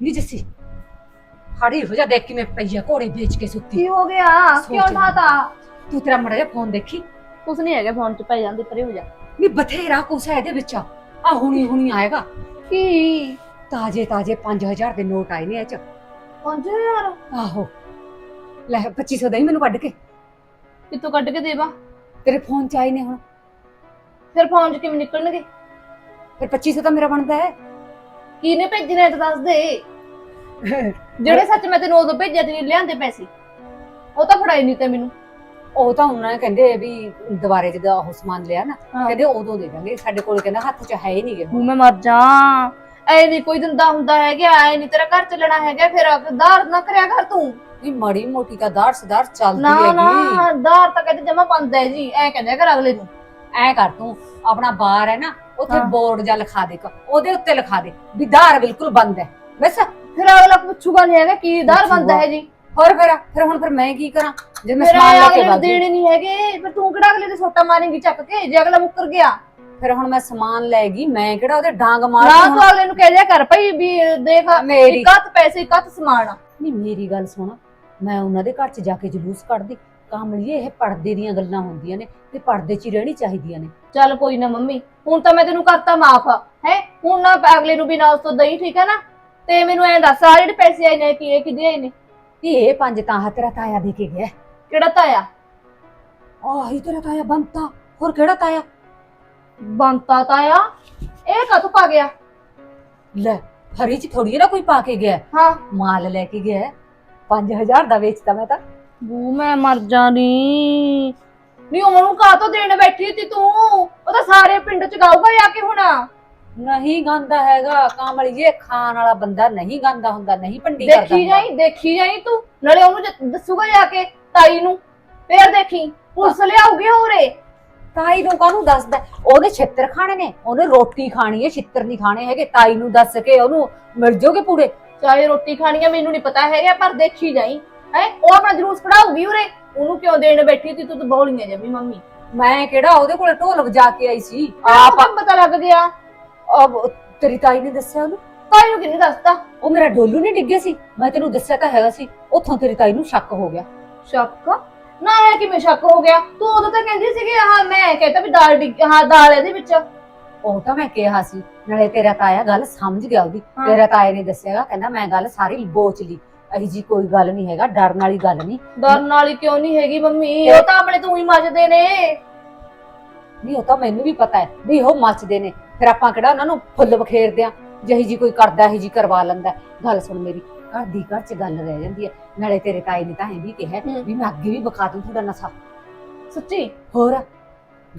ਨੀ ਜੱਸੀ। ਹਾੜੀ ਹੋ ਜਾ ਦੇਖ ਕੇ ਮੈਂ ਪਈਆ ਘੋੜੇ ਵੇਚ ਕੇ ਸੁੱਤੀ। ਕੀ ਹੋ ਗਿਆ? ਕਿਉਂ ਸੋਚ ਤੂੰ ਤੇਰਾ ਮੜਾ ਜਾ ਫੋਨ ਦੇਖੀ। ਕੁਛ ਨਹੀਂ ਹੈਗਾ ਫੋਨ 'ਚ ਪੈ ਜਾਂਦੇ ਪਰੇ ਹੋ ਜਾ। ਨੀ ਬਥੇਰਾ ਕੁਛ ਹੈ ਇਹਦੇ ਵਿੱਚ। ਆ ਹੁਣੀ ਹੁਣੀ ਆਏਗਾ। ਕੀ? ਤਾਜੇ ਤਾਜੇ 5000 ਦੇ ਨੋਟ ਆਏ ਨੇ ਇਹ ਚ। 5000 ਆਹੋ। ਲੈ 2500 ਦੇਈ ਮੈਨੂੰ ਕੱਢ ਕੇ। ਕਿੱਥੋਂ ਕੱਢ ਕੇ ਦੇਵਾ? ਤੇਰੇ ਫੋਨ ਚ ਆਏ ਨੇ ਹੁਣ। ਫਿਰ ਫੋਨ 'ਚ ਕਿਵੇਂ ਨਿਕਲਣਗੇ? ਫਿਰ 2500 ਤਾਂ ਮੇਰਾ ਬਣਦਾ ਹੈ। ਕਿਹਨੇ ਭੇਜਣੇ ਤਾਂ ਦੱਸ ਦੇ। ਜਿਹੜੇ ਸੱਚ ਮੈਂ ਤੈਨੂੰ ਉਦੋਂ ਭੇਜਿਆ ਤੇ ਲਿਆਂਦੇ ਪੈਸੇ। ਉਹ ਤਾਂ ਫੜਾਈ ਨਹੀਂ ਤੇ ਮੈਨੂੰ। ਉਹ ਤਾਂ ਉਹਨਾਂ ਨੇ ਕਹਿੰਦੇ ਵੀ ਦੁਬਾਰੇ ਜਦੋਂ ਉਹ ਸਮਾਨ ਲਿਆ ਨਾ ਹਾਂ। ਕਹਿੰਦੇ ਉਦੋਂ ਦੇ ਦਾਂਗੇ। ਸਾਡੇ ਕੋਲ ਕਹਿੰਦਾ ਹੱਥ 'ਚ ਹੈ ਹੀ ਨਹੀਂ ਗੇ ਹੂੰ ਮੈਂ ਮਰ ਜਾ। ਐ ਨਹੀਂ ਕੋਈ ਦਿੰਦਾ ਹੁੰਦਾ ਹੈਗਾ ਐ ਨਹੀਂ ਤੇਰਾ ਘਰ ਚੱਲਣਾ ਹੈਗਾ ਫਿਰ ਦਾਰ ਨਾ ਕਰਿਆ ਕਰ ਤੂੰ। ਵੀ ਮਾੜੀ ਮੋਟੀ ਤਾਂ ਦਾਰ ਸਦਾਰ ਚੱਲਦੀ ਨਾ ਹੈਗੀ। ਨਾ ਦਾਰ ਤਾਂ ਕਹਿੰਦੇ ਜਮਾ ਬੰਦ ਹੈ ਜੀ। ਐ ਕਹਿੰਦੇ ਕਰ ਅਗਲੇ ਨੂੰ। ਐ ਕਰ ਤੂੰ ਆਪਣਾ ਬਾਰ ਹੈ ਨਾ ਉੱਥੇ ਹਾਂ। ਬੋਰਡ ਜਾਂ ਲਿਖਾ ਦੇ ਕ- ਉਹਦੇ ਉੱਤੇ ਲਿਖਾ ਦੇ ਵੀ ਦਾਰ ਬਿਲਕੁਲ ਬੰਦ ਹੈ। ਬਸ। ਫਿਰ ਅਗਲਾ ਪੁੱਛੂਗਾ ਨਹੀਂ ਹੈਗਾ ਕੀ ਦਾਰ ਬੰਦ ਹੈ ਜੀ? ਹੋਰ ਫਿਰ ਫਿਰ ਹੁਣ ਫਿਰ ਮੈਂ ਕੀ ਕਰਾਂ? ਜੇ ਮੈਂ ਸਮਾਨ ਲੈ ਕੇ ਨੂੰ ਬਾਗੀ ਦੇਣੇ ਨਹੀਂ ਹੈਗੇ ਫਿਰ ਤੂੰ ਕਿਹੜਾ ਅਗਲੇ ਦੇ ਸੋਟਾ ਮਾਰੇਂਗੀ ਚੱਕ ਕੇ? ਜੇ ਅਗਲਾ ਮੁੱਕਰ ਗਿਆ। ਫਿਰ ਹੁਣ ਮੈਂ ਸਮਾਨ ਲੈ ਗਈ ਮੈਂ ਕਿਹੜਾ ਉਹਦੇ ਡਾਂਗ ਨਾ ਮਾਰ ਤੂੰ ਅਗਲੇ ਨੂੰ ਕਹਿ ਦਿਆ ਕਰ ਭਈ ਵੀ ਦੇਖ ਮੇਰੀ। ਇਕੱਤ ਪੈਸੇ ਇਕੱਤ ਸਮਾਨ। ਨਹੀਂ ਮੇਰੀ ਗੱਲ ਸੁਣ। ਮੈਂ ਉਹਨਾਂ ਦੇ ਘਰ 'ਚ ਜਾ ਕੇ ਜਲੂਸ ਕੱਢਦੀ। ਕਾਮਲੀਏ ਇਹ ਪਰਦੇ ਦੀਆਂ ਗੱਲਾਂ ਹੁੰਦੀਆਂ ਨੇ ਤੇ ਪਰਦੇ 'ਚ ਹੀ ਰਹਿਣੀ ਚਾਹੀਦੀਆਂ ਨੇ। ਚੱਲ ਕੋਈ ਨਾ ਮੰਮੀ ਹੁਣ ਤਾਂ ਮੈਂ ਤੈਨੂੰ ਕਰਤਾ ਮਾਫ। ਹੈ? ਹੁਣ ਨਾ ਅਗਲੇ ਨੂੰ ਵੀ ਨਾ ਉਸ ਤੋਂ ਦਈ ਠੀਕ ਹੈ ਨਾ? ਤੇ ਮੈਨੂੰ ਐਂ ਦੱਸ ਆ ਜਿਹੜੇ ਪੈਸੇ ਆਏ ਨੇ ਕੀ ਇਹ ਕਿਦੇ ਆਏ ਨੇ? ਇਹ ਪੰਜ ਤਾਂ ਹੱਥ ਤੇਰਾ ਤਾਇਆ ਦੇ ਕੇ ਗਿਆ। ਕਿਹੜਾ ਤਾਇਆ? ਆਹੀ ਤੇਰਾ ਤਾਇਆ ਬੰਤਾ। ਹੋਰ ਕਿਹੜਾ ਤਾਇਆ? ਬੰਤਾ ਤਾਇਆ? ਇਹ ਕਦੋਂ ਪਾ ਗਿਆ? ਲੈ ਹਰੀ 'ਚ ਥੋੜੀ ਨਾ ਕੋਈ ਪਾ ਕੇ ਗਿਆ। ਹਾਂ। ਮਾਲ ਲੈ ਕੇ ਗਿਆ। 5000 ਦਾ ਵੇਚਤਾ ਮੈਂ ਤਾਂ। ਬੂ ਮੈਂ ਮਰ ਜਾਣੀ। ਨਹੀਂ ਉਹਨੂੰ ਕਾਹ ਤੋਂ ਦੇਣ ਬੈਠੀ ਸੀ ਤੂੰ? ਉਹ ਤਾਂ ਸਾਰੇ ਪਿੰਡ ਚ ਗਾਊਗਾ ਜਾ ਕੇ ਹੁਣ। ਨਹੀਂ ਗਾਂਦਾ ਹੈਗਾ ਕਾਮਲੀਏ ਖਾਣ ਵਾਲਾ ਬੰਦਾ ਨਹੀਂ ਗਾਂਦਾ ਹੁੰਦਾ ਨਹੀਂ ਭੰਡੀ ਕਰਦਾ ਦੇਖੀ ਹੁੰਦਾ। ਜਾਈ ਦੇਖੀ ਜਾਈ ਤੂੰ ਨਾਲੇ ਉਹਨੂੰ ਜ- ਦੱਸੂਗਾ ਜਾ ਕੇ ਤਾਈ ਨੂੰ ਫੇਰ ਦੇਖੀ ਪੁਲਿਸ ਲਿਆਉਗੀ ਹੋਰੇ ਤਾਈ ਨੂੰ ਕਾਹਨੂੰ ਦੱਸਦਾ? ਉਹਨੇ ਛਿੱਤਰ ਖਾਣੇ ਨੇ ਉਹਨੇ ਰੋਟੀ ਖਾਣੀ ਹੈ ਛਿੱਤਰ ਨਹੀਂ ਖਾਣੇ ਹੈਗੇ ਤਾਈ ਨੂੰ ਦੱਸ ਕੇ ਉਹਨੂੰ ਮਿਲ ਜੋਗੇ ਪੂਰੇ? ਚਾਹੇ ਰੋਟੀ ਖਾਣੀ ਆ ਮੈਨੂੰ ਨਹੀਂ ਪਤਾ ਹੈਗਾ ਪਰ ਦੇਖੀ ਜਾਈ। ਹੈ ਉਹ ਆਪਣਾ ਜਲੂਸ ਕਢਾਉਗੀ ਉਰੇ ਉਹਨੂੰ ਕਿਉਂ ਦੇਣ ਬੈਠੀ ਸੀ ਤੂੰ ਤਾਂ ਬੋਲੀਆਂ ਜਮੀ ਮੰਮੀ। ਮੈਂ ਕਿਹੜਾ ਉਹਦੇ ਕੋਲੇ ਢੋਲ ਵਜਾ ਕੇ ਆਈ ਸੀ? ਆਪ ਆਪ ਪਤਾ ਲੱਗ ਗਿਆ। ਅਬ ਤੇਰੀ ਤਾਈ ਨੇ ਦੱਸਿਆ ਉਹਨੂੰ? ਤਾਈ ਨੂੰ ਕਿੰਨੇ ਦੱਸਤਾ? ਉਹ ਮੇਰਾ ਡੋਲੂ ਨਹੀਂ ਡਿੱਗਿਆ ਸੀ। ਮੈਂ ਤੈਨੂੰ ਦੱਸਿਆ ਤਾਂ ਹੈਗਾ ਸੀ ਉੱਥੋਂ ਤੇਰੀ ਤਾਈ ਨੂੰ ਸ਼ੱਕ ਹੋ ਗਿਆ। ਸ਼ੱਕ? ਨਾ ਹੈ ਕਿਵੇਂ ਸ਼ੱਕ ਹੋ ਗਿਆ? ਤੂੰ ਉਦੋਂ ਤਾਂ ਕਹਿੰਦੀ ਸੀ ਕਿ ਹਾਂ ਮੈਂ ਕਹਿੰਦਾ ਵੀ ਦਾਲ ਡਿੱਗ ਹਾਂ ਦਾਲ ਇਹਦੇ ਵਿੱਚ। ਉਹ ਤਾਂ ਮੈਂ ਕਿਹਾ ਸੀ ਨਾਲੇ ਤੇਰਾ ਤਾਇਆ ਗੱਲ ਸਮਝ ਗਿਆ ਉਹਦੀ। ਹਾਂ। ਤੇਰਾ ਤਾਏ ਨੇ ਦੱਸਿਆਗਾ ਕਹਿੰਦਾ ਮੈਂ ਗੱਲ ਸਾਰੀ ਬੋਚ ਲਈ। ਅਹੀ ਜੀ ਕੋਈ ਗੱਲ ਨਹੀਂ ਹੈਗਾ ਡਰਨ ਵਾਲੀ ਗੱਲ ਨਹੀਂ। ਡਰਨ ਵਾਲੀ ਕਿਉਂ ਨਹੀਂ ਹੈਗੀ ਮੰਮੀ? ਉਹ ਤਾਂ ਆਪਣੇ ਤੂੰ ਹੀ ਮੱਚਦੇ ਨੇ। ਨਹੀਂ ਉਹ ਤਾਂ ਮੈਨੂੰ ਵੀ ਪਤਾ ਹੈ ਵੀ ਉਹ ਮੱਚਦੇ ਨੇ। ਫਿਰ ਆਪਾਂ ਕਿਹੜਾ ਉਹਨਾਂ ਨੂੰ ਫੁੱਲ ਬਖੇਰਦੇ ਆ ਜਿਹੀ ਜੀ ਕੋਈ ਕਰਦਾ ਇਹੀ ਜੀ ਕਰਵਾ ਲੈਂਦਾ। ਗੱਲ ਸੁਣ ਮੇਰੀ ਘਰ ਦੀ ਘਰ ਚ ਗੱਲ ਰਹਿ ਜਾਂਦੀ ਹੈ। ਨਾਲੇ ਤੇਰੇ ਤਾਏ ਨੇ ਤਾਂ ਇਹ ਵੀ ਕਿਹਾ। ਵੀ ਮੈਂ ਅੱਗੇ ਵੀ ਵਿਖਾ ਦੂੰ ਤੁਹਾਡਾ ਨਸ਼ਾ। ਸੱਚੀ? ਹੋਰ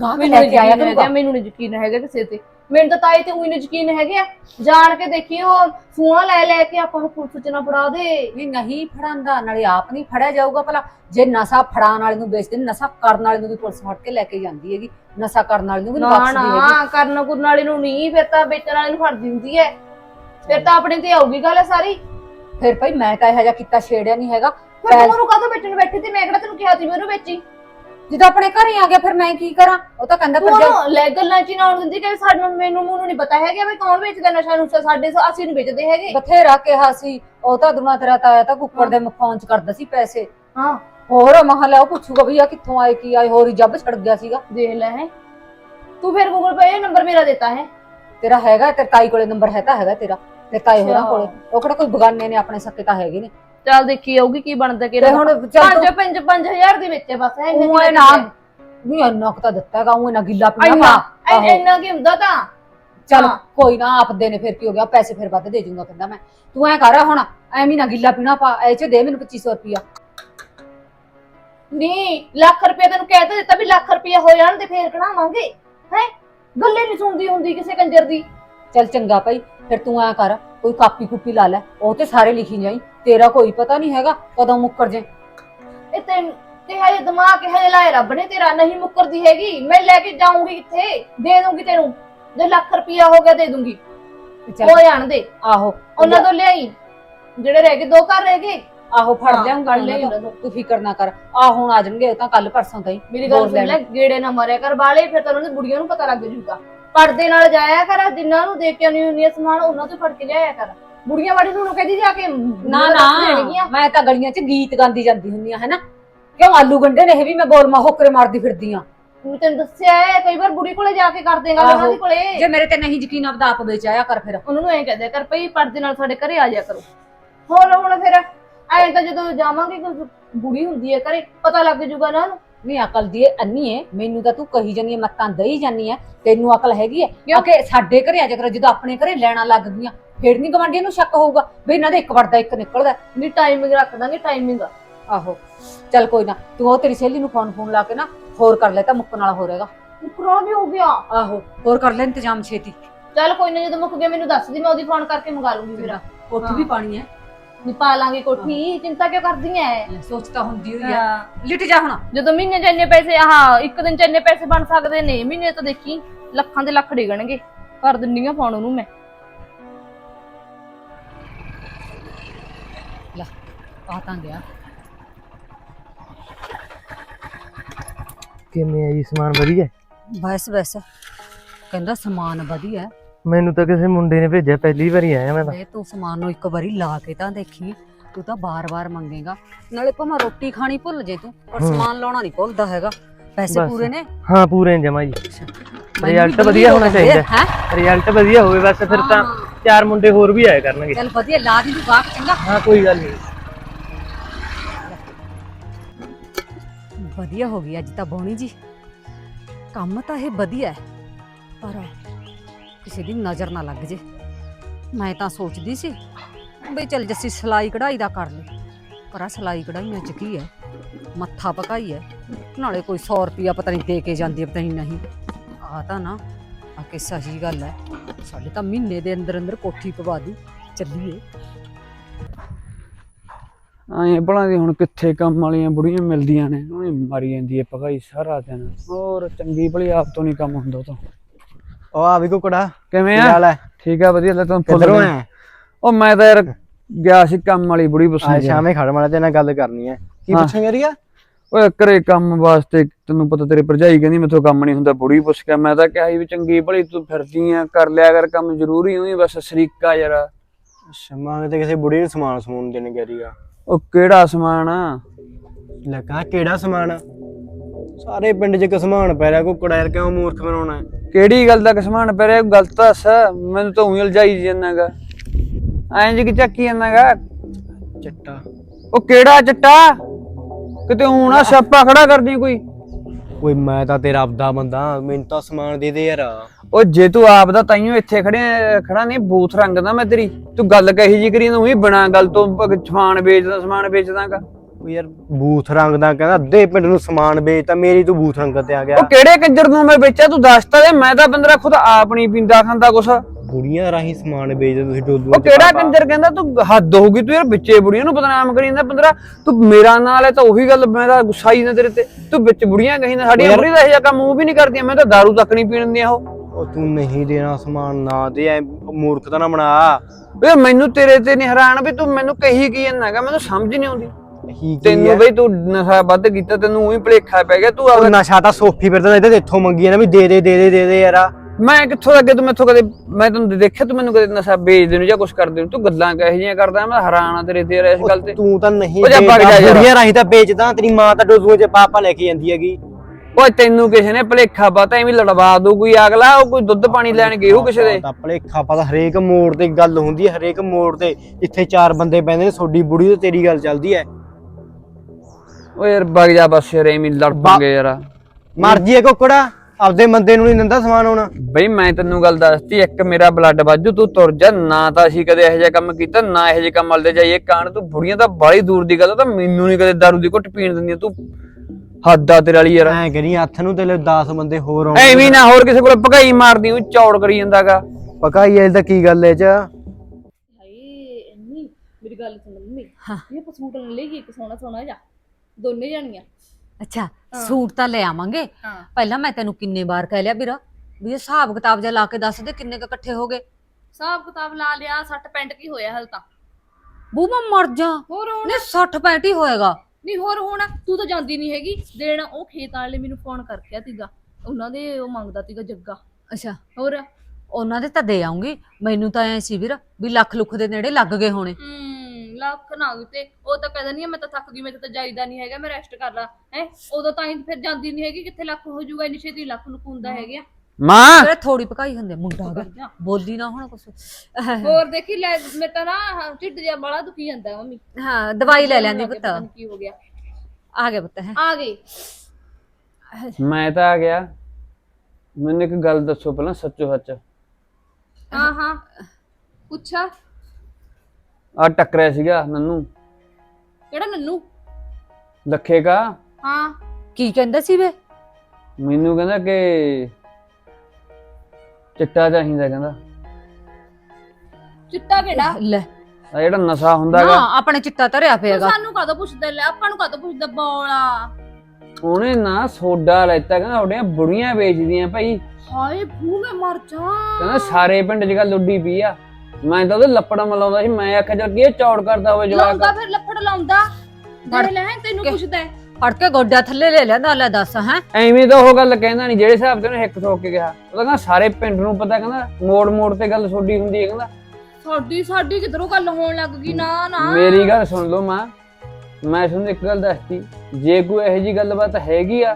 ਗਾਹ ਮੈਨੂੰ ਲੈ ਕੇ ਆਇਆ ਕਰੂਗਾ। ਮੈਨੂੰ ਨਹੀਂ ਯਕੀਨ ਹੈਗਾ ਕਿਸੇ ਤੇ। ਮੈਨੂੰ ਤਾਂ ਤਾਈ ਤੇ ਉਹੀ ਨਹੀਂ ਯਕੀਨ ਹੈਗਾ ਜਾਣ ਕੇ ਦੇਖੀ ਉਹ ਫੂਆ ਲੈ ਲੈ ਕੇ ਆਪਾਂ ਨੂੰ ਪੁਲਿਸ ਚ ਨਾ ਫੜਾ ਦੇ। ਵੀ ਨਹੀਂ ਫੜਾਂਦਾ ਨਾਲੇ ਆਪ ਨਹੀਂ ਫੜਿਆ ਜਾਊਗਾ ਭਲਾ। ਜੇ ਨਸ਼ਾ ਫੜਾਉਣ ਵਾਲੇ ਨੂੰ ਵੇਚਦੇ ਨੇ ਨਸ਼ਾ ਕਰਨ ਵਾਲੇ ਨੂੰ ਵੀ ਪੁਲਿਸ ਫੜ ਕੇ ਲੈ ਕੇ ਜਾਂਦੀ ਹੈਗੀ। ਨਸ਼ਾ ਕਰਨ ਵਾਲੇ ਨੂੰ ਵੀ ਨਹੀਂ ਨਾ ਬਖਸ਼ਦੀ ਹੈਗੀ। ਨਾ ਕਰਨ ਕੁਰਨ ਵਾਲੀ ਨੂੰ ਨਹੀਂ ਫਿਰ ਤਾਂ ਵੇਚਣ ਵਾਲੇ ਨੂੰ ਫੜ ਦਿੰਦੀ ਹੈ। ਫਿਰ ਤਾਂ ਆਪਣੇ ਤੇ ਆਊਗੀ ਗੱਲ ਸਾਰੀ। ਫਿਰ ਭਾਈ ਮੈਂ ਤਾਂ ਇਹੋ ਜਿਹਾ ਕੀਤਾ ਛੇੜਿਆ ਨਹੀਂ ਹੈਗਾ। ਫਿਰ ਤੂੰ ਉਹਨੂੰ ਕਾਹਤੋਂ ਵੇਚਣ ਬੈਠੀ ਤੇ ਮੈਂ ਕਿਹੜਾ ਤੈਨੂੰ ਕਿਹਾ ਸੀ ਵੀ ਉਹਨੂੰ ਵੇਚੀ? ਜਦੋਂ ਆਪਣੇ ਘਰੇ ਆ ਗਿਆ ਫਿਰ ਮੈਂ ਕੀ ਕਰਾਂ? ਉਹ ਤਾਂ ਕਹਿੰਦਾ ਪਰ ਉਹਨੂੰ ਲੈ ਗੱਲਾਂ ਚ ਨਾ ਦਿੰਦੀ ਕਿ ਸਾਨੂੰ ਮੈਨੂੰ ਮੂੰਹ ਨੂੰ ਨਹੀਂ ਪਤਾ ਹੈਗਾ ਵੀ ਕੌਣ ਵੇਚਦਾ ਨਸ਼ਾ ਨੁਸ਼ਾ ਸਾਡੇ ਸ- ਅਸੀਂ ਨਹੀਂ ਵੇਚਦੇ ਹੈਗੇ। ਬਥੇਰਾ ਕਿਹਾ ਸੀ। ਉਹ ਤਾਂ ਦੁਨਾ ਤੇਰਾ ਤਾਇਆ ਤਾਂ ਕੁੱਕੜ ਦੇ ਮਖੌਨ ਚ ਕਰਦਾ ਸੀ ਪੈਸੇ। ਹਾਂ। ਹੋਰ ਮਹਲਾ ਉਹ ਪੁੱਛੂਗਾ ਵੀ ਆ ਕਿੱਥੋਂ ਆਏ ਕੀ ਆਏ ਹੋਰ ਹੀ ਜੱਬ ਛੜ ਗਿਆ ਸੀਗਾ। ਦੇਖ ਲੈ ਹੈ। ਤੂੰ ਫਿਰ ਗੂਗਲ ਪੇ ਨੰਬਰ ਮੇਰਾ ਦਿੱਤਾ ਹੈ। ਤੇਰਾ ਹੈਗਾ ਤੇਰੇ ਤਾਈ ਕੋਲੇ ਨੰਬਰ ਹੈ ਤਾਂ ਹੈਗਾ ਤੇਰਾ। ਤੇ ਤਾਈ ਹੋਰਾਂ ਅੱਛਾ। ਕੋਲੇ। ਉਹ ਕਿਹੜਾ ਕੋਈ ਬਗਾਨੇ ਨੇ ਆਪਣੇ ਸੱਕੇ ਤਾਂ ਹੈਗੇ ਨੇ। ਚੱਲ ਦੇਖੀ ਆਊਗੀ ਕੀ ਬਣਦਾ ਤੇ ਕਿਹੜਾ ਹੁਣ ਚੱਲ ਪੰਜ ਪੰਜ ਪੰਜ ਹਜ਼ਾਰ ਦੇ ਵਿੱਚ ਹੈ ਬਸ ਇੰਨੇ ਉਹ ਕੀ ਨਾ ਲੱਗਦਾ ਨਹੀਂ ਇੰਨਾ ਕੁ ਤਾਂ ਦਿੱਤਾ ਹੈਗਾ ਉਹ ਨਾ ਗਿੱਲਾ? ਪੀਣਾ ਇੰਨਾ ਪਾ ਆਹੋ। ਇੰਨਾ- ਇੰਨਾ ਕੀ ਹੁੰਦਾ ਤਾਂ? ਚੱਲ ਹਾਂ। ਕੋਈ ਨਾ ਆਪਦੇ ਨੇ ਫਿਰ ਕੀ ਹੋ ਗਿਆ ਪੈਸੇ ਫਿਰ ਵੱਧ ਦੇ ਜੂੰਗਾ ਕਹਿੰਦਾ ਮੈਂ। ਤੂੰ ਐ ਕਰ ਹੁਣ ਐਵੇਂ ਨਾ ਗਿੱਲਾ ਪੀਣਾ ਪਾ ਐ ਚ ਦੇ ਮੈਨੂੰ 2500 ਰੁਪਿਆ ਨਹੀਂ ਲੱਖ ਰੁਪਏ ਤੈਨੂੰ ਕਹਿ ਤਾਂ ਦਿੱਤਾ ਵੀ ਲੱਖ ਰੁਪਏ ਹੋ ਜਾਣ ਤੇ ਫੇਰ ਕਢਾਵਾਂਗੇ ਹੈ? ਗੱਲੇ ਨਹੀਂ ਸੁਣਦੀ ਹੁੰਦੀ ਕਿਸੇ ਕੰਜਰ ਦੀ। ਚੱਲ ਚੰਗਾ ਭਾਈ ਫਿਰ ਤੂੰ ਐ ਕਰ ਕੋਈ ਕਾਪੀ ਕੁਪੀ ਲਾ ਲੈ। ਉਹ ਤੇ ਸਾਰੇ ਲਿਖੀ ਜਾਈ। ਤੇਰਾ ਕੋਈ ਪਤਾ ਨਹੀਂ ਹੈਗਾ ਕਦੋਂ ਮੁੱਕਰ ਜੇ ਇਹ ਤੇ ਤੇ ਹਜੇ ਦਿਮਾਗ ਹਜੇ ਲਾਏ ਰੱਬ ਨੇ ਤੇਰਾ ਨਹੀਂ ਮੁੱਕਰਦੀ ਹੈਗੀ। ਮੈਂ ਲੈ ਕੇ ਜਾਊਂਗੀ ਕਿੱਥੇ ਦੇ ਦੂੰਗੀ ਤੈਨੂੰ। ਜੇ ਲੱਖ ਰੁਪਇਆ ਹੋ ਗਿਆ ਦੇ ਦੂੰਗੀ। ਤੇ ਚੱਲ। ਹੋ ਜਾਣ ਦੇ। ਆਹੋ। ਉਹਨਾਂ ਤੋਂ ਲਿਆਈ। ਜਿਹੜੇ ਰਹਿ ਗਏ ਦੋ ਘਰ ਰਹਿ ਗਏ। ਆਹੋ ਫੜ ਲਿਆਉਂਗਾ ਤੋਂ। ਫਿਕਰ ਨਾ ਕਰ। ਆ ਹੁਣ ਆ ਜਾਣਗੇ ਉਹ ਤਾਂ ਕੱਲ ਪਰਸੋਂ ਤਾਈ। ਮੇਰੀ ਗੱਲ ਸੁਣ ਲੈ। ਗੇੜੇ ਨਾ ਮਰਿਆ ਕਰ ਬਾਲੇ ਫਿਰ ਉਹਨਾਂ ਦੀ ਬੁੜੀਆਂ ਨੂੰ ਪਤਾ ਲੱਗ ਜੂਗਾ। ਪਰਦੇ ਨਾਲ ਜਾਇਆ ਕਰ ਜਿੰਨਾਂ ਨੂੰ ਦੇਖ ਕੇ ਆਉਣੀ ਹੁੰਦੀ ਹੈ ਸਮਾਨ ਉਹਨਾਂ ਤੋਂ ਫੜ ਕੇ ਲਿਆਇਆ ਕਰ। ਬੁੜੀਆਂ ਵਾੜੀ ਨੂੰ ਕਹਦੀ ਜਾ ਕੇ ਨਾ ਨਾ ਮੈਂ ਤਾਂ ਗਲੀਆਂ 'ਚ ਗੀਤ ਗਾਉਂਦੀ ਜਾਂਦੀ ਹੁੰਦੀ ਆ ਹੈਨਾ? ਕਿਉਂ ਆਲੂ ਗੰਡੇ ਨੇ ਇਹ ਵੀ ਮੈਂ ਬੋਲ ਮਾ ਹੋਕਰੇ ਮਾਰਦੀ ਫਿਰਦੀ ਆ? ਮੈਂ ਤੈਨੂੰ ਦੱਸਿਆ ਹੈ ਕਈ ਵਾਰ ਬੁੜੀ ਕੋਲੇ ਜਾ ਕੇ ਕਰ ਦੇਗਾ ਉਹਨਾਂ। ਦੀ ਕੋਲੇ। ਜੇ ਮੇਰੇ ਤੇ ਨਹੀਂ ਯਕੀਨ ਆਪਦਾ ਆਪ ਵਿੱਚ ਆਇਆ ਕਰ ਫਿਰ। ਉਹਨਾਂ ਨੂੰ ਐਂ ਕਹਦੇ ਕਰ ਭਈ ਪਰਦੇ ਨਾਲ ਸਾਡੇ ਘਰੇ ਆ ਜਾ ਕਰੋ। ਹੋਰ ਹੁਣ ਫਿਰ ਐਂ ਤਾਂ ਜਦੋਂ ਜਾਵਾਂਗੇ ਬੁੜੀ ਹੁੰਦੀ ਹੈ ਘਰੇ ਪਤਾ ਲੱਗ ਜੂਗਾ ਨਾ। ਨਹੀਂ ਅਕਲ ਦੀ ਅੰਨੀ ਏ। ਮੈਨੂੰ ਤਾਂ ਤੂੰ ਕਹੀ ਜਾਨੀ ਏ ਮੱਤਾਂ ਦਈ ਜਾਨੀ ਏ ਤੈਨੂੰ ਅਕਲ ਹੈਗੀ ਏ ਕਿ ਸਾਡੇ ਘਰੇ ਆ ਜਾ ਕਰ ਜਦੋਂ ਆਪਣੇ ਘਰੇ ਲੈਣਾ ਲੱਗ ਗਈਆਂ। ਫੇਰ ਨਹੀਂ ਗਵਾਂਢੀਆਂ ਨੂੰ ਸ਼ੱਕ ਹੋਊਗਾ ਵੀ ਇਹਨਾਂ ਦੇ ਇੱਕ ਵੜਦਾ ਇੱਕ ਨਿਕਲਦਾ। ਨਹੀਂ ਟਾਈਮਿੰਗ ਰੱਖ ਦਾਂਗੇ ਟਾਈਮਿੰਗ ਆਹੋ ਚੱਲ ਕੋਈ ਨਾ ਤੂੰ ਉਹ ਤੇਰੀ ਸਹੇਲੀ ਨੂੰ ਫੋਨ ਫੋਨ ਲਾ ਕੇ ਨਾ ਹੋਰ ਕਰ ਲੈ ਤਾਂ ਮੁੱਕਣ ਵਾਲਾ ਹੋ ਰਹੇਗਾ ਉਪਰੋਂ ਵੀ ਹੋ ਗਿਆ। ਆਹੋ ਹੋਰ ਕਰ ਲੈ ਇੰਤਜ਼ਾਮ ਛੇਤੀ। ਚੱਲ ਕੋਈ ਨਾ ਜਦੋਂ ਮੁੱਕ ਗਿਆ ਮੈਨੂੰ ਦੱਸ ਦੀ ਮੈਂ ਉਹਦੀ ਫੋਨ ਕਰਕੇ ਮੰਗਾ ਲੂੰਗੀ ਫਿਰ। ਉੱਥੇ ਵੀ ਪਾਣੀ ਹੈ ਵੀ ਪਾ ਲਾਂਗੇ ਕੋਠੀ ਚਿੰਤਾ ਕਿਉਂ ਕਰਦੀ ਐ? ਸੋਚ ਤਾਂ ਹੁੰਦੀ ਹੋਈ ਆ। ਲਿਟ ਜਾ ਹੁਣ। ਜਦੋਂ ਮਹੀਨੇ ਚ ਇੰਨੇ ਪੈਸੇ ਆਹ ਇੱਕ ਦਿਨ ਚ ਇੰਨੇ ਪੈਸੇ ਬਣ ਸਕਦੇ ਨੇ ਮਹੀਨੇ ਤੋਂ ਦੇਖੀ ਲੱਖਾਂ ਦੇ ਲੱਖ ਡਿਗਣਗੇ। ਕਰ ਦਿੰਨੀ ਆ ਫੋਨ ਉਹਨੂੰ ਮੈਂ। ਲੈ ਆ ਤਾਂ ਗਿਆ। ਕਿਵੇਂ ਹੈ ਜੀ ਸਮਾਨ ਵਧੀਆ? ਹੈ? ਬਸ ਬਸ। ਕਹਿੰਦਾ ਸਮਾਨ ਵਧੀਆ। ਹੈ। ਮੈਨੂੰ ਤਾਂ ਕਿਸੇ ਮੁੰਡੇ ਨੇ ਭੇਜਿਆ ਪਹਿਲੀ ਵਾਰੀ ਆਇਆ ਮੈਂ ਤਾਂ। ਇਹ ਤੂੰ ਸਮਾਨ ਨੂੰ ਇੱਕ ਵਾਰੀ ਲਾ ਕੇ ਤਾਂ ਦੇਖੀ ਤੂੰ ਤਾਂ ਬਾਰ-ਬਾਰ ਮੰਗੇਗਾ। ਨਾਲੇ ਭਾਵੇਂ ਰੋਟੀ ਖਾਣੀ ਭੁੱਲ ਜੇ ਤੂੰ ਪਰ। ਸਮਾਨ ਲਾਉਣਾ ਨਹੀਂ ਭੁੱਲਦਾ ਹੈਗਾ। ਪੈਸੇ ਬਸ। ਪੂਰੇ ਨੇ? ਹਾਂ ਪੂਰੇ ਨੇ ਜਮਾ ਜੀ। ਰਿਜ਼ਲਟ ਵੀ ਵਧੀਆ ਹੋਣਾ ਚਾਹੀਦਾ। ਹੈ ਰਿਜ਼ਲਟ ਵਧੀਆ ਹੋਵੇ ਬਸ ਫਿਰ ਤਾਂ। ਚਾਰ ਮੁੰਡੇ ਹੋਰ ਵੀ ਆਇਆ ਕਰਨਗੇ। ਚੱਲ ਵਧੀਆ ਲਾ ਦੀ ਤੂੰ ਗਾਹਕ ਚੰਗਾ। ਹਾਂ ਕੋਈ ਗੱਲ ਨਹੀਂ। ਵਧੀਆ ਹੋ ਗਈ ਅੱਜ ਤਾਂ ਬੋਣੀ ਜੀ। ਕੰਮ ਤਾਂ ਇਹ ਵਧੀਆ ਹੈ ਪਰ ਕਿਸੇ ਦੀ ਨਜ਼ਰ ਨਾ ਲੱਗ ਜੇ। ਮੈਂ ਤਾਂ ਸੋਚਦੀ ਸੀ ਬਈ ਚੱਲ ਜੱਸੀ ਸਲਾਈ ਕਢਾਈ ਦਾ ਕਰ ਲੈ। ਪਰ ਆ ਸਲਾਈ ਕਢਾਈਆਂ ਚ ਕੀ ਹੈ ਮੱਥਾ ਪਕਾਈ ਹੈ ਨਾਲੇ ਕੋਈ 100 ਰੁਪਿਆ ਪਤਾ ਨਹੀਂ ਦੇ ਕੇ ਜਾਂਦੀ ਹੈ ਪਤਾ ਨਹੀਂ ਨਹੀਂ। ਆ ਤਾਂ ਨਾ ਆ ਕਿ ਸਹੀ ਗੱਲ ਹੈ ਸਾਡੇ ਤਾਂ ਮਹੀਨੇ ਦੇ ਅੰਦਰ ਅੰਦਰ ਕੋਠੀ ਪਵਾ ਦੂ, ਚੱਲੀਏ। ਐਂ ਭਲਾ ਦੀ ਹੁਣ ਕਿੱਥੇ ਕੰਮ ਵਾਲੀਆਂ ਬੁੜੀਆਂ ਮਿਲਦੀਆਂ ਨੇ। ਉਹਨੇ ਮਾਰੀ ਜਾਂਦੀ ਹੈ ਭਗਾਈ ਸਾਰਾ ਦਿਨ। ਹੋਰ ਚੰਗੀ ਭਲੀ ਆਪ ਤੋਂ ਨਹੀਂ ਕੰਮ ਹੁੰਦਾ ਉਹ ਤਾਂ। ਉਹ ਆ ਵੀ ਕੁਕੜਾ। ਕਿਵੇਂ ਕੀ ਆ? ਹਾਲ ਹੈ? ਠੀਕ ਆ ਵਧੀਆ ਲੈ ਫੁੱਲ ਕਿੱਧਰੋਂ ਆਇਆ? ਉਹ ਮੈਂ ਤਾਂ ਯਾਰ ਗਿਆ ਸੀ ਕੰਮ ਵਾਲੀ ਬੁੜੀ ਆ ਪੁੱਛਣ ਸ਼ਾਮੇ ਖੜ ਮਾੜਾ ਤੇ ਨਾਲ ਗੱਲ ਕਰਨੀ ਹੈ। ਕੀ ਹਾਂ। ਪੁੱਛੇਂਗੇ ਰੀਆ ਓਏ ਘਰੇ ਕੰਮ ਵਾਸਤੇ ਤੈਨੂੰ ਪਤਾ ਤੇਰੀ ਭਰਜਾਈ ਕਹਿੰਦੀ ਮੈਥੋਂ ਕੰਮ ਨਹੀਂ ਹੁੰਦਾ ਬੁੜੀ ਪੁੱਛ ਕੇ ਮੈਂ ਤਾਂ ਕਿਹਾ ਸੀ ਵੀ ਚੰਗੀ ਭਲੀ ਤੂੰ ਫਿਰਦੀ ਆ ਕਰ ਲਿਆ ਕਰ ਕੰਮ ਜ਼ਰੂਰੀ ਹੋਈ ਬਸ ਸ਼ਰੀਕਾ ਯਾਰ। ਸ਼ਮਾਂ ਤੇ ਕਿਸੇ ਬੁੜੀ ਨੂੰ ਸਮਾਨ ਸਮੂਨ ਦੇਣ ਗਿਆ ਰੀਆ ਉਹ ਕਿਹੜਾ ਸਮਾਨ ਆ? ਲੱਗਾ ਕਿਹੜਾ ਸਮਾਨ ਸਾਰੇ ਪਿੰਡ 'ਚ ਕਸਮਾਨ ਪੈ ਰਿਹਾ ਕੁਕੜਾ ਯਾਰ ਕਿਉਂ ਮੂਰਖ ਬਣਾਉਣਾ ਹੈ? ਕਿਹੜੀ ਗੱਲ ਦਾ ਕਸਮਾਨ ਪੈ ਰਿਹਾ ਗਲਤ ਦੱਸ ਮੈਨੂੰ ਤਾਂ ਉਹੀ ਲਜਾਈ ਜਾਂਦਾਗਾ। ਐਂ ਜੀ ਕਿ ਚੱਕੀ ਜਾਂਦਾਗਾ? ਚਿੱਟਾ। ਉਹ ਕਿਹੜਾ ਚਿੱਟਾ? ਕਿਤੇ ਹੁਣ ਸਿਆਪਾ ਖੜਾ ਕਰਦੀ ਕੋਈ। ਓਏ ਮੈਂ ਤਾਂ ਤੇਰਾ ਆਪਦਾ ਬੰਦਾ ਮੈਨੂੰ ਤਾਂ ਸਮਾਨ ਦੇ ਦੇ ਯਾਰ। ਉਹ ਜੇ ਤੂੰ ਆਪ ਦਾ ਤਾਈਓ ਇੱਥੇ ਖੜਿਆ ਖੜਾ ਨਹੀਂ ਬੂਥ ਰੰਗ ਦਾ ਮੈਂ ਤੇਰੀ। ਤੂੰ ਗੱਲ ਕਹੀ ਜੀ ਕਰੀ ਤੂੰ ਹੀ ਬਿਨਾ ਗੱਲ ਤੋਂ ਸਮਾਨ ਵੇਚਦਾ ਸਮਾਨ ਵੇਚਦਾਗਾ। ਓ ਯਾਰ ਬੂਥ ਰੰਗ ਦਾ ਕਹਿੰਦਾ ਅੱਧੇ ਪਿੰਡ ਨੂੰ ਸਮਾਨ ਵੇਚਤਾ ਮੇਰੀ ਤੂੰ ਬੂਥ ਰੰਗ ਤੇ ਆ ਗਿਆ। ਉਹ ਕਿਹੜੇ ਕੰਜਰ ਨੂੰ ਮੈਂ ਵੇਚਿਆ ਤੂੰ ਦੱਸ ਤਾਂ ਦੇ ਮੈਂ ਤਾਂ ਬੰਦਰਾ ਖੁਦ ਆਪ ਨਹੀਂ ਪੀਂਦਾ ਖਾਂਦਾ ਕੁਛ। ਉਹ ਬੁੜੀਆਂ ਰਾਹੀਂ ਸਮਾਨ ਵੇਚਦੇ ਤੁਸੀਂ ਡੋਲੂ ਕਿਹੜਾ ਕੰਜਰ ਕਹਿੰਦਾ ਤੂੰ ਹੱਦ ਹੋਊਗੀ ਤੂੰ ਯਾਰ ਵਿੱਚੇ ਬੁੜੀਆਂ ਨੂੰ ਬਦਨਾਮ ਕਰੀ ਜਾਂਦਾ ਬੰਦਰਾ ਤੂੰ ਮੇਰਾ ਨਾਲ ਹੈ ਤਾਂ ਉਹੀ ਗੱਲ ਮੈਂ ਤਾਂ ਗੁੱਸਾ ਹੀ ਨਾ ਤੇਰੇ ਤੇ। ਤੂੰ ਵਿੱਚ ਬੁੜੀਆਂ ਕਹੀ ਨਾ ਯਾਰ- ਬੁੜੀ ਦਾ ਇਹ ਜਿਹਾ ਕੰਮ ਉਹ ਵੀ ਨਹੀਂ ਕਰਦੀਆਂ ਮੈਂ ਤਾਂ ਦਾਰੂ ਤੱਕ ਨਹੀਂ ਪੀਣ ਦਿੰਦੀਆਂ ਉਹ। ਉਹ ਤੂੰ ਨਹੀਂ ਦੇਣਾ ਸਮਾਨ ਨਾ ਦੇ ਐ ਮੂਰਖਤਾ ਨਾ ਬਣਾ। ਓਏ ਮੈਨੂੰ ਤੇਰੇ ਤੇ ਨਹੀਂ ਹੈਰਾਨ ਵੀ ਤੂੰ ਮੈਨੂੰ ਕਹੀ ਕੀ ਜਾਂਦਾਗਾ ਮੈਨੂੰ ਸਮਝ ਨਹੀਂ ਆਉਂਦੀ। ਹੀ ਕੀ ਤੈਨੂੰ? ਬਈ ਤੂੰ ਨਸ਼ਾ ਵੱਧ ਕੀਤਾ ਤੈਨੂੰ ਉਹੀ ਭਲੇਖਾ ਪੈ ਗਿਆ ਤੂੰ ਉਹ ਆਪਦਾ ਨਸ਼ਾ ਤਾਂ ਸੋਫੀ ਫਿਰਦਾ ਇਹਦੇ ਇੱਥੋਂ ਮੰਗੀ ਨਾ ਵੀ ਦੇ ਦੇ ਦੇ ਦੇ ਦੇ ਦੇ ਯਾਰ। ਮੈਂ ਕਿੱਥੋਂ ਅੱਗੇ ਤੂੰ ਮੈਥੋਂ ਕਦੇ ਮੈਂ ਤੈਨੂੰ ਦੇਖਿਆ ਤੂੰ ਮੈਨੂੰ ਕਦੇ ਨਸ਼ਾ ਵੇਚਦੇ ਨੂੰ ਜਾਂ ਕੁਝ ਕਰਦੇ ਨੂੰ? ਤੂੰ ਗੱਲਾਂ ਕਹੇ ਜੀਆਂ ਕਰਦਾ ਮੈਂ ਹੈਰਾਨ ਆ ਤੇਰੇ ਤੇ ਯਾਰ ਇਸ ਗੱਲ ਤੇ। ਤੂੰ ਤਾਂ ਨਹੀਂ ਉਹ ਜਾ ਵਗ ਜਾ ਯਾਰ। ਬੁੜੀਆਂ ਰਾਹੀਂ ਤਾਂ ਵੇਚਦਾ ਤੇਰੀ ਮਾਂ ਤਾਂ ਡੋਲੂਆਂ 'ਚ ਪਾਪਾ ਲੈ ਕੇ ਜਾਂਦੀ ਹੈਗੀ। ਓਏ ਤੈਨੂੰ ਕਿਸੇ ਨੇ ਭਲੇਖਾ ਪਤਾ ਐਵੇਂ ਲੜਵਾ ਦੂ ਕੋਈ ਅਗਲਾ ਉਹ ਕੋਈ ਦੁੱਧ ਪਾਣੀ ਲੈਣ ਗਏ ਹੋ ਕਿਸੇ ਦੇ? ਤਾਂ ਭਲੇਖਾ ਪਤਾ ਹਰੇਕ ਮੋੜ ਤੇ ਗੱਲ ਹੁੰਦੀ ਹੈ ਹਰੇਕ ਮੋੜ ਤੇ ਜਿੱਥੇ ਚਾਰ ਬੰਦੇ ਪੈਂਦੇ ਨੇ ਸੋਡੀ ਬੁੜੀ ਤੇ ਤੇਰੀ ਗੱਲ ਚੱਲਦੀ ਹੈ। ਓਏ ਯਾਰ ਵਗ ਜਾ ਬਸ ਯਾਰ ਐਵੇਂ ਲੜ ਪਾਂਗੇ ਯਾਰ। ਮਰਜ਼ੀ ਹੈ ਕੁਕੜਾ ਆਪਦੇ ਬੰਦੇ ਨੂੰ ਨਹੀਂ ਦਿੰਦਾ ਸਮਾਨ ਹੁਣ। ਬਈ ਮੈਂ ਤੈਨੂੰ ਗੱਲ ਦੱਸਤੀ ਇੱਕ ਮੇਰਾ ਬਲੱਡ ਵਾਜੂ ਤੂੰ ਤੁਰ ਜਾ ਨਾ ਤਾਂ ਅਸੀਂ ਕਦੇ ਇਹੋ ਜਿਹਾ ਕੰਮ ਕੀਤਾ ਨਾ ਇਹੋ ਜਿਹੇ ਕੰਮ ਵੱਲਦੇ ਜਾਈਏ। ਕਾਣ ਤੂੰ ਬੁੜੀਆਂ ਤਾਂ ਬਾਲੀ ਦੂਰ ਦੀ ਗੱਲ ਤਾਂ ਮੈਨੂੰ ਨਹੀਂ ਕਦੇ ਦਾਰੂ ਦੀ ਘੁੱਟ ਪੀਣ ਦਿੰਦੀਆਂ ਤੂੰ। ਹੱਦ ਆ ਤੇਰੇ ਵਾਲੀ ਯਾਰ। ਐ ਕਰੀ ਹੱਥ ਨੂੰ ਤੇਲੇ 10 ਬੰਦੇ ਹੋਰ ਐਵੇਂ ਨਾ ਹੋਰ ਕਿਸੇ ਕੋਲ ਭਗਾਈ ਮਾਰਦੀ ਉਹ ਚੌੜ ਕਰੀ ਜਾਂਦਾਗਾ। ਹੀ ਇਹ ਤਾਂ ਕੀ ਗੱਲ ਐ ਚ? ਹਾਏ ਇੰਨੀ ਮੇਰੀ ਗੱਲ ਸੁਣ ਮੰਮੀ। ਇਹ ਆਪਾਂ ਸੂਟ ਲੈ ਲਈਏ ਇੱਕ ਸੋਹਣਾ ਸੋਹਣਾ ਜਾ ਦੋਨੇ ਜਾਣੀਆਂ। ਅੱਛਾ ਸੂਟ ਤਾਂ ਲੈ ਆਵਾਂਗੇ। ਹਾਂ। ਪਹਿਲਾਂ ਮੈਂ ਤੈਨੂੰ ਕਿੰਨੇ ਵਾਰ ਕਹਿ ਲਿਆ ਵੀਰਾ ਵੀ ਇਹ ਹਿਸਾਬ ਕਿਤਾਬ ਜਿਹਾ ਲਾ ਕੇ ਦੱਸ ਦੇ ਕਿੰਨੇ ਕ ਇਕੱਠੇ ਹੋ ਗਏ। ਹਿਸਾਬ ਕਿਤਾਬ ਲਾ ਲਿਆ 60 ਪੈਂਟ ਕੀ ਹੋਇਆ ਹਲ ਤਾਂ। ਬੂ ਮੈਂ ਮਰ ਜਾ। ਹੋਰ ਹੁਣ? ਨੇ 60 65 ਹੀ ਹੋਏਗਾ। ਨਹੀਂ ਹੋਰ ਹੁਣ? ਤੂੰ ਤਾਂ ਜਾਂਦੀ ਨਹੀਂ ਹੈਗੀ। ਦੇਣ ਉਹ ਖੇਤ ਵਾਲੇ ਮੈਨੂੰ ਫੋਨ ਕਰਕੇ ਸੀਗਾ। ਉਹਨਾਂ ਦੇ ਉਹ ਮੰਗਦਾ ਸੀਗਾ ਜੱਗਾ। ਅੱਛਾ। ਹੋਰ? ਉਹਨਾਂ ਦੇ ਤਾਂ ਦੇ ਆਉਂਗੀ ਮੈਨੂੰ ਤਾਂ ਐ ਸੀ ਵੀਰ ਵੀ ਲੱਖ ਲੁੱਖ ਦੇ ਨੇੜੇ ਲੱਗ ਗਏ ਹੋਣੇ। ਲੱਖ ਨਾ ਤੇ ਉਹ ਤਾਂ ਕਹਿੰਦਾ ਨਹੀਂ ਮੈਂ ਤਾਂ ਥੱਕ ਗਈ ਮੇਰੇ ਤੋਂ ਜਾਈਦਾ ਨਹੀਂ ਹੈਗਾ ਮੈਂ ਰੈਸਟ ਕਰ ਲਾ ਹੈ। ਉਦੋਂ ਤਾਂ ਹੀ ਫਿਰ ਜਾਂਦੀ ਨਹੀਂ ਹੈਗੀ ਕਿੱਥੇ ਲੱਖ ਹੋ ਜਾਊਗਾ ਇੰਨੀ ਛੇਤੀ ਲੱਖ ਨੂੰ ਹੁੰਦਾ ਹੈਗਾ ਮਾਂ! ਤੇਰੇ ਥੋੜੀ ਪਕਾਈ ਹੁੰਦੇ ਮੁੰਡਾ ਗਿਆ ਬੋਲੀ ਨਾ ਹੁਣ ਕੁਛ। ਹੋਰ ਦੇਖੀ ਲੈ ਮੈਂ ਤਾਂ ਨਾ ਢਿੱਡ ਜਿਹਾ ਬੜਾ ਦੁਖੀ ਜਾਂਦਾ ਮੰਮੀ। ਹਾਂ ਦਵਾਈ ਲੈ ਲੈਂਦੀ ਪੁੱਤ। ਕੀ ਹੋ ਗਿਆ। ਆ ਗਿਆ ਪੁੱਤ ਹੈ। ਆ ਗਈ ਮੈਂ ਤਾਂ ਆ ਗਿਆ। ਮੈਨੂੰ ਇੱਕ ਗੱਲ ਦੱਸੋ ਪਹਿਲਾਂ ਸੱਚੋ ਸੱਚ ਹਾਂ ਹਾਂ। ਪੁੱਛਾ। ਆ ਟੱਕਰਿਆ ਸੀਗਾ ਨੰਨੂ। ਕਿਹੜਾ ਨੰਨੂ? ਲੱਖੇ ਕਾ। ਹਾਂ। ਕੀ ਕਹਿੰਦਾ ਸੀ ਵੇ? ਮੈਨੂੰ ਕਹਿੰਦਾ ਕਿ ਚਿੱਟਾ ਚਾਹੀਦਾ ਕਹਿੰਦਾ। ਚਿੱਟਾ ਕਿਹੜਾ? ਲੈ। ਆ ਜਿਹੜਾ ਨਸ਼ਾ ਹੁੰਦਾ ਨਾ ਆਪਣੇ ਚਿੱਟਾ ਧਰਿਆ ਪਿਆਗਾ ਸਾਨੂੰ ਕਦੋਂ ਪੁੱਛਦਾ ਲੈ ਆਪਾਂ ਨੂੰ ਕਦੋਂ ਪੁੱਛਦਾ ਬੋਲਾ? ਉਹਨੇ ਨਾ ਸੋਡਾ ਲੈਤਾ ਕਹਿੰਦਾ ਉਹਦੀਆਂ ਬੁੜੀਆਂ ਵੇਚਦੀਆਂ ਭਾਈ। ਹਾਏ ਭੂ ਮੈਂ ਮਰ ਜਾ। ਕਹਿੰਦਾ ਸਾਰੇ ਪਿੰਡ 'ਚ ਗੱਲ ਉੱਡੀ ਪਈ ਆ। ਮੈਂ ਤਾਂ ਉਹਦੇ ਲੱਪੜਾ ਮਲਾਉਂਦਾ ਸੀ ਮੈਂ ਆਖਿਆ ਚੱਲ ਕੀ ਇਹ ਚੌੜ ਕਰਦਾ ਹੋਵੇ ਜਵਾਕ। ਲਾਉਂਦਾ ਫਿਰ ਲੱਫੜ ਲਾਉਂਦਾ। ਫੜ। ਦੇ ਲੈ ਤੈਨੂੰ। ਪੁੱਛਦਾ ਹੈ। ਫੜ ਕੇ ਗੋਡਿਆਂ ਥੱਲੇ ਲੈ ਲੈਂਦਾ ਲੈ ਦੱਸ ਹੈ। ਐਵੇਂ ਤਾਂ ਉਹ ਗੱਲ ਕਹਿੰਦਾ ਨਹੀਂ ਜਿਹੜੇ ਹਿਸਾਬ ਤੇ ਉਹਨੇ ਹਿੱਕ ਠੋਕ ਕੇ ਗਿਆ ਉਹ ਤਾਂ ਕਹਿੰਦਾ ਸਾਰੇ ਪਿੰਡ ਨੂੰ ਪਤਾ ਕਹਿੰਦਾ ਮੋੜ ਮੋੜ ਤੇ ਗੱਲ ਛੋਡੀ ਹੁੰਦੀ ਹੈ ਕਹਿੰਦਾ। ਸਾਡੀ ਸਾਡੀ ਕਿਧਰੋਂ ਗੱਲ ਹੋਣ ਲੱਗ ਗਈ? ਨਾ ਨਾ। ਮੇਰੀ ਗੱਲ ਸੁਣ ਲਓ ਮਾਂ ਮੈਂ ਤੁਹਾਨੂੰ ਇੱਕ ਗੱਲ ਦੱਸਤੀ। ਜੇ ਕੋਈ ਇਹੋ ਜੀ ਗੱਲਬਾਤ ਹੈਗੀ ਆ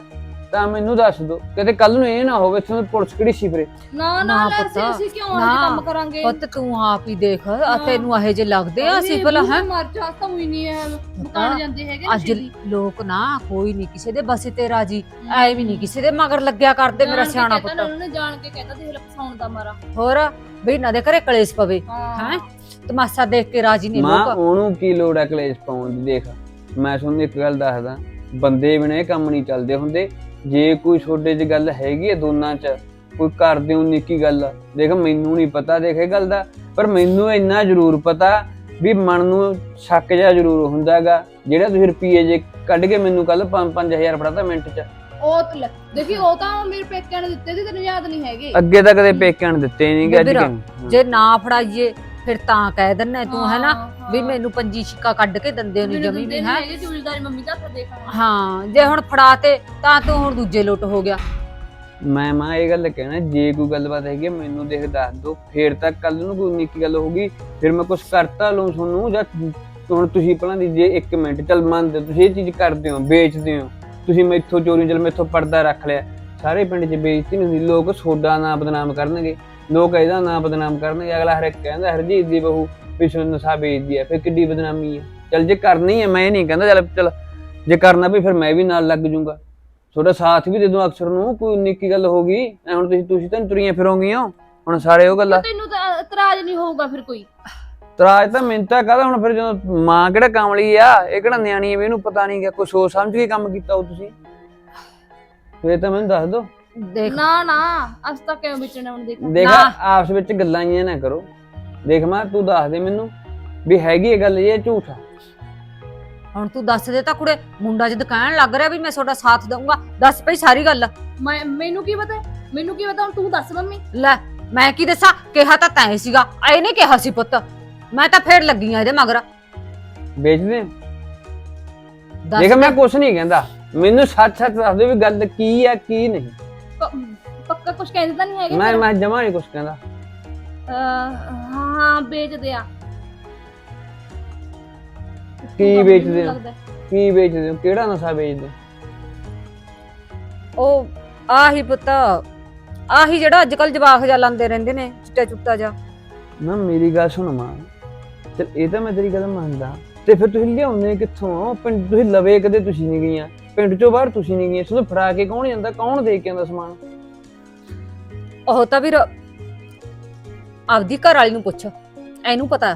ਤਾਂ ਮੈਨੂੰ ਦੱਸ ਦਿਓ ਕਿਤੇ ਕੱਲ ਨੂੰ ਇਹ ਨਾ ਹੋਵੇ ਤੁਹਾਨੂੰ ਪੁਲਿਸ ਕਿਹੜੀ ਸਿਫਰੇ ਨਾ ਨਾ ਨਾ ਲੈ ਪੁੱਤ, ਅਸੀਂ ਅਸੀਂ ਕਿਉਂ ਨਾ। ਅੱਜ ਕੰਮ ਕਰਾਂਗੇ? ਪੁੱਤ ਤੂੰ ਆਪ ਹੀ ਦੇਖ ਆ ਤੈਨੂੰ ਇਹੋ ਜਿਹੇ ਲੱਗਦੇ ਆ ਅਸੀਂ ਭਲਾ ਹੈ? ਮਰ ਜਾ ਤਾਂ ਹੋਈ ਨਹੀਂ ਹੈ ਮਕਾਨ ਜਾਂਦੇ ਹੈਗੇ ਅੱਜ ਲੋਕ ਨਾ ਕੋਈ ਨਹੀਂ ਕਿਸੇ ਦੇ ਬਸੇ ਤੇ ਰਾਜੀ ਐ ਵੀ ਨਹੀਂ ਕਿਸੇ ਦੇ ਮਗਰ ਲੱਗਿਆ ਕਰਦੇ ਮੇਰਾ ਸਿਆਣਾ ਪੁੱਤ। ਉਹਨੇ ਜਾਣ ਕੇ ਕਹਿੰਦਾ ਦੇਖ ਲੈ ਫਸਾਉਣ ਦਾ ਮਾਰਾ। ਹੋਰ ਵੀ ਨਾ ਦੇ ਘਰੇ ਕਲੇਸ਼ ਪਵੇ ਹੈ। ਤਮਾਸ਼ਾ ਦੇਖ ਕੇ ਰਾਜੀ ਨਹੀਂ ਮਾਂ ਲੋਕ। ਉਹਨੂੰ ਕੀ ਲੋੜ ਹੈ ਕਲੇਸ਼ ਪਾਉਣ ਦੀ ਦੇਖ। ਮੈਂ ਤੁਹਾਨੂੰ ਇੱਕ ਗੱਲ ਦੱਸਦਾ ਬੰਦੇ ਬਿਨਾਂ ਇਹ ਕੰਮ ਨਹੀਂ ਚੱਲਦੇ ਹੁੰਦੇ। ਜੇ ਕੋਈ ਛੋਡੇ 'ਚ ਗੱਲ ਹੈਗੀ ਹੈ ਦੋਨਾਂ 'ਚ ਕੋਈ ਕਰਦੇ ਹੋ ਨਿੱਕੀ ਗੱਲ ਦੇਖ ਮੈਨੂੰ ਨਹੀਂ ਪਤਾ ਦੇਖ ਇਹ ਗੱਲ ਦਾ। ਪਰ ਮੈਨੂੰ ਇੰਨਾ ਜ਼ਰੂਰ ਪਤਾ ਵੀ ਮਨ ਨੂੰ ਸ਼ੱਕ ਜਿਹਾ ਜ਼ਰੂਰ ਹੁੰਦਾਗਾ ਜਿਹੜਾ ਤੁਸੀਂ ਰੁਪਏ ਜੇ ਕੱਢ ਕੇ ਮੈਨੂੰ ਕੱਲ 5-5000 ਫੜਾਤਾ ਮਿੰਟ 'ਚ। ਉਹ ਤਾਂ ਲੈ, ਦੇਖੀ ਉਹ ਤਾਂ ਮੇਰੇ ਪੇਕਿਆਂ ਨੇ ਦਿੱਤੇ ਸੀ ਤੈਨੂੰ ਯਾਦ ਨਹੀਂ ਹੈਗੇ। ਅੱਗੇ ਤਾਂ ਕਦੇ ਪੇਕਿਆਂ ਨੇ ਦਿੱਤੇ ਨਹੀਂਗੇ ਅੱਜ ਬੇਬੇ? ਜੇ ਨਾ ਫੜਾਈਏ ਫਿਰ ਤਾਂ ਕਹਿ ਦਿੰਨੇ ਤੂੰ ਹੈ ਨਾ ਹਾਂ, ਵੀ ਹਾਂ। ਮੈਨੂੰ ਪੰਜੀ ਛਿੱਕਾ ਕੱਢ ਕੇ ਦੰਦੇ ਨਹੀਂ ਮੈਨੂੰ ਜਮੀ ਵੀ ਨੀ ਹੈ? ਹੈਗੇ ਚੂਲਦਾਰੀ ਮੰਮੀ ਦਾ ਹੱਥ ਦੇਖ ਹਾਂ ਜੇ ਹੁਣ ਫੜਾ ਤੇ ਤਾਂ ਤੂੰ ਹੁਣ ਦੂਜੇ ਲੁੱਟ ਹੋ ਗਿਆ। ਮੈਂ ਮਾਂ ਇਹ ਗੱਲ ਕਹਿਣਾ ਜੇ ਕੋਈ ਗੱਲਬਾਤ ਹੈਗੀ ਹੈ, ਮੈਨੂੰ ਦੇਖ ਦੱਸ ਦੋ। ਫੇਰ ਤਾਂ ਕੱਲ ਨੂੰ ਕੋਈ ਨਿੱਕੀ ਗੱਲ ਹੋਊਗੀ ਫਿਰ ਮੈਂ ਕੁਝ ਕਰਤਾ ਲਊ ਤੁਹਾਨੂੰ ਜਾਂ ਹੁਣ ਤੁਸੀਂ ਪਹਿਲਾਂ ਦੀ ਜੇ 1 ਮਿੰਟ ਚੱਲ ਮੰਨਦੇ ਹੋ, ਤੁਸੀਂ ਇਹ ਚੀਜ਼ ਕਰਦੇ ਹੋ ਵੇਚਦੇ ਹੋ। ਤੁਸੀਂ ਮੈਥੋਂ ਚੋਰੀ ਚੱਲ ਮੈਥੋਂ ਪਰਦਾ ਰੱਖ ਲਿਆ। ਸਾਰੇ ਪਿੰਡ 'ਚ ਬੇਇੱਜ਼ਤੀ ਨਹੀਂ ਹੁੰਦੀ ਲੋਕ ਸੋਡਾ ਨਾਂ ਬਦਨਾਮ ਕਰਨਗੇ। ਲੋਕ ਇਹਦਾ ਨਾਂ ਬਦਨਾਮ ਕਰਨਗੇ। ਅਗਲਾ ਹਰ ਇੱਕ ਕਹਿੰਦਾ ਹਰਜੀਤ ਦੀ ਬਹੂ ਪਿਛਲੇ ਨਸ਼ਾ ਵੇਚਦੀ ਹੈ ਫਿਰ ਕਿੱਡੀ ਬਦਨਾਮੀ ਹੈ? ਚੱਲ ਜੇ ਕਰਨੀ ਹੈ ਮੈਂ ਨਹੀਂ ਕਹਿੰਦਾ ਚੱਲ ਚੱਲ ਜੇ ਕਰਨਾ ਵੀ ਫਿਰ ਮੈਂ ਵੀ ਨਾਲ ਲੱਗ ਜਾਊਂਗਾ ਤੁਹਾਡਾ ਸਾਥ ਵੀ ਦੇ ਦੂੰ ਅਕਸਰ ਨੂੰ ਕੋਈ ਨਿੱਕੀ ਗੱਲ ਹੋ ਗਈ ਐ ਹੁਣ ਤੁਸੀਂ ਤੁਸੀਂ ਤਾਂ ਤੁਰੀਆਂ ਫਿਰੋਗੀਆਂ। ਹੁਣ ਸਾਰੇ ਉਹ ਗੱਲਾਂ ਤੈਨੂੰ ਤਾਂ ਇਤਰਾਜ਼ ਨਹੀਂ ਹੋਊਗਾ ਫਿਰ ਕੋਈ। ਤਰਾਜ ਤਾਂ ਮਿੰਤਾ ਕਹਦਾ ਹੁਣ ਫਿਰ ਜਦੋਂ ਮਾਂ ਕਿਹੜਾ ਕਾਮਲੀ ਆ ਇਹ ਕਿਹੜਾ ਨਿਆਣੀ ਵੀ ਇਹਨੂੰ ਪਤਾ ਨਹੀਂ ਕਿ ਕੁਛ ਸੋਚ ਸਮਝ ਕੇ ਕੰਮ ਕੀਤਾ ਉਹ ਤੁਸੀਂ? ਫਿਰ ਤਾਂ ਮੈਨੂੰ ਦੱਸ ਦਿਓ। ਦੇਖ। ਨਾ ਨਾ ਅੱਜ ਤੱਕ ਕਿਉਂ ਵਿਚਣਾ ਹੁਣ ਦੇਖ। ਦੇਖ ਨਾ। ਆਪਸ ਵਿੱਚ ਗੱਲਾਂ ਹੀ ਨਾ ਕਰੋ। ਦੇਖ ਮਾਂ ਤੂੰ ਦੱਸ ਦੇ ਮੈਨੂੰ ਵੀ ਹੈਗੀ ਇਹ ਗੱਲ ਇਹ ਝੂਠ ਆ? ਹੁਣ ਤੂੰ ਦੱਸ ਦੇ ਤਾਂ ਕੁੜੇ ਮੁੰਡਾ ਜਦ ਕਹਿਣ ਲੱਗ ਰਿਹਾ ਵੀ ਮੈਂ ਤੁਹਾਡਾ ਸਾਥ ਦਊਂਗਾ। ਦੱਸ ਭਈ ਸਾਰੀ ਗੱਲ। ਮੈਂ ਮੈਨੂੰ ਕੀ ਪਤਾ? ਮੈਨੂੰ ਕੀ ਪਤਾ? ਹੁਣ ਤੂੰ ਦੱਸ ਮੰਮੀ। ਲੈ ਮੈਂ ਕੀ ਦੱਸਾਂ? ਕਿਹਾ ਤਾਂ ਤੈਂ ਸੀਗਾ ਐ ਨਹੀਂ ਕਿਹਾ ਸੀ ਪੁੱਤ। ਮੈਂ ਤਾਂ ਫੇਰ ਲੱਗੀ ਆ ਇਹਦੇ ਮਗਰ। ਵੇਚਦੇ ਦੇਖ ਮੈਂ ਕੁਛ ਨਹੀਂ ਕਹਿੰਦਾ। ਮੈਨੂੰ ਸੱਚ ਸੱਚ ਦੱਸ ਦਿਓ ਵੀ ਗੱਲ ਕੀ ਆ ਕੀ ਨਹੀਂ। ਪ- ਪੱਕਾ ਕੁਝ ਕਹਿੰਦੇ ਤਾਂ ਨਹੀਂ ਹੈਗੇ ਮੈਂ? ਮੈਂ ਜਮਾ ਨਹੀਂ ਕੁਛ ਕਹਿੰਦਾ ਅਹ, ਹਾਂ ਵੇਚਦੇ ਆ ਕੀ ਵੇਚਦੇ? ਲੱਗਦਾ। ਕੀ ਵੇਚਦੇ ਹੋ ਕਿਹੜਾ ਨਸ਼ਾ ਵੇਚਦੇ ਹੋ? ਉਹ ਆਹੀ ਪੁੱਤ ਆਹੀ ਜਿਹੜਾ ਅੱਜ ਕੱਲ ਜਵਾਕ ਜਾ ਲਾਂਦੇ ਰਹਿੰਦੇ ਨੇ ਚਿੱਟਾ ਚੁੱਟਾ ਜਾ ਨਾ ਮੇਰੀ ਗੱਲ ਸੁਣ ਮਾਂ ਤੇ ਇਹ ਤਾਂ ਮੈਂ ਤੇਰੀ ਗੱਲ ਮੰਨਦਾ ਤੇ ਫਿਰ ਤੁਸੀਂ ਲਿਆਉਂਦੇ ਕਿੱਥੋਂ ਪਿੰਡ ਤੁਸੀਂ ਲਵੇ ਕਦੇ ਤੁਸੀਂ ਨਹੀਂ ਗਈਆਂ ਪਿੰਡ ਚੋਂ ਬਾਹਰ ਤੁਸੀਂ ਨਹੀਂ ਗਈਆਂ ਤੁਹਾਨੂੰ ਫੜਾ ਕੇ ਕੌਣ ਜਾਂਦਾ ਕੌਣ ਦੇ ਕੇ ਆਉਂਦਾ ਸਮਾਨ? ਉਹ ਤਾਂ ਵੀਰ ਆਪਦੀ ਘਰ ਵਾਲੀ ਨੂੰ ਪੁੱਛ ਇਹਨੂੰ ਪਤਾ।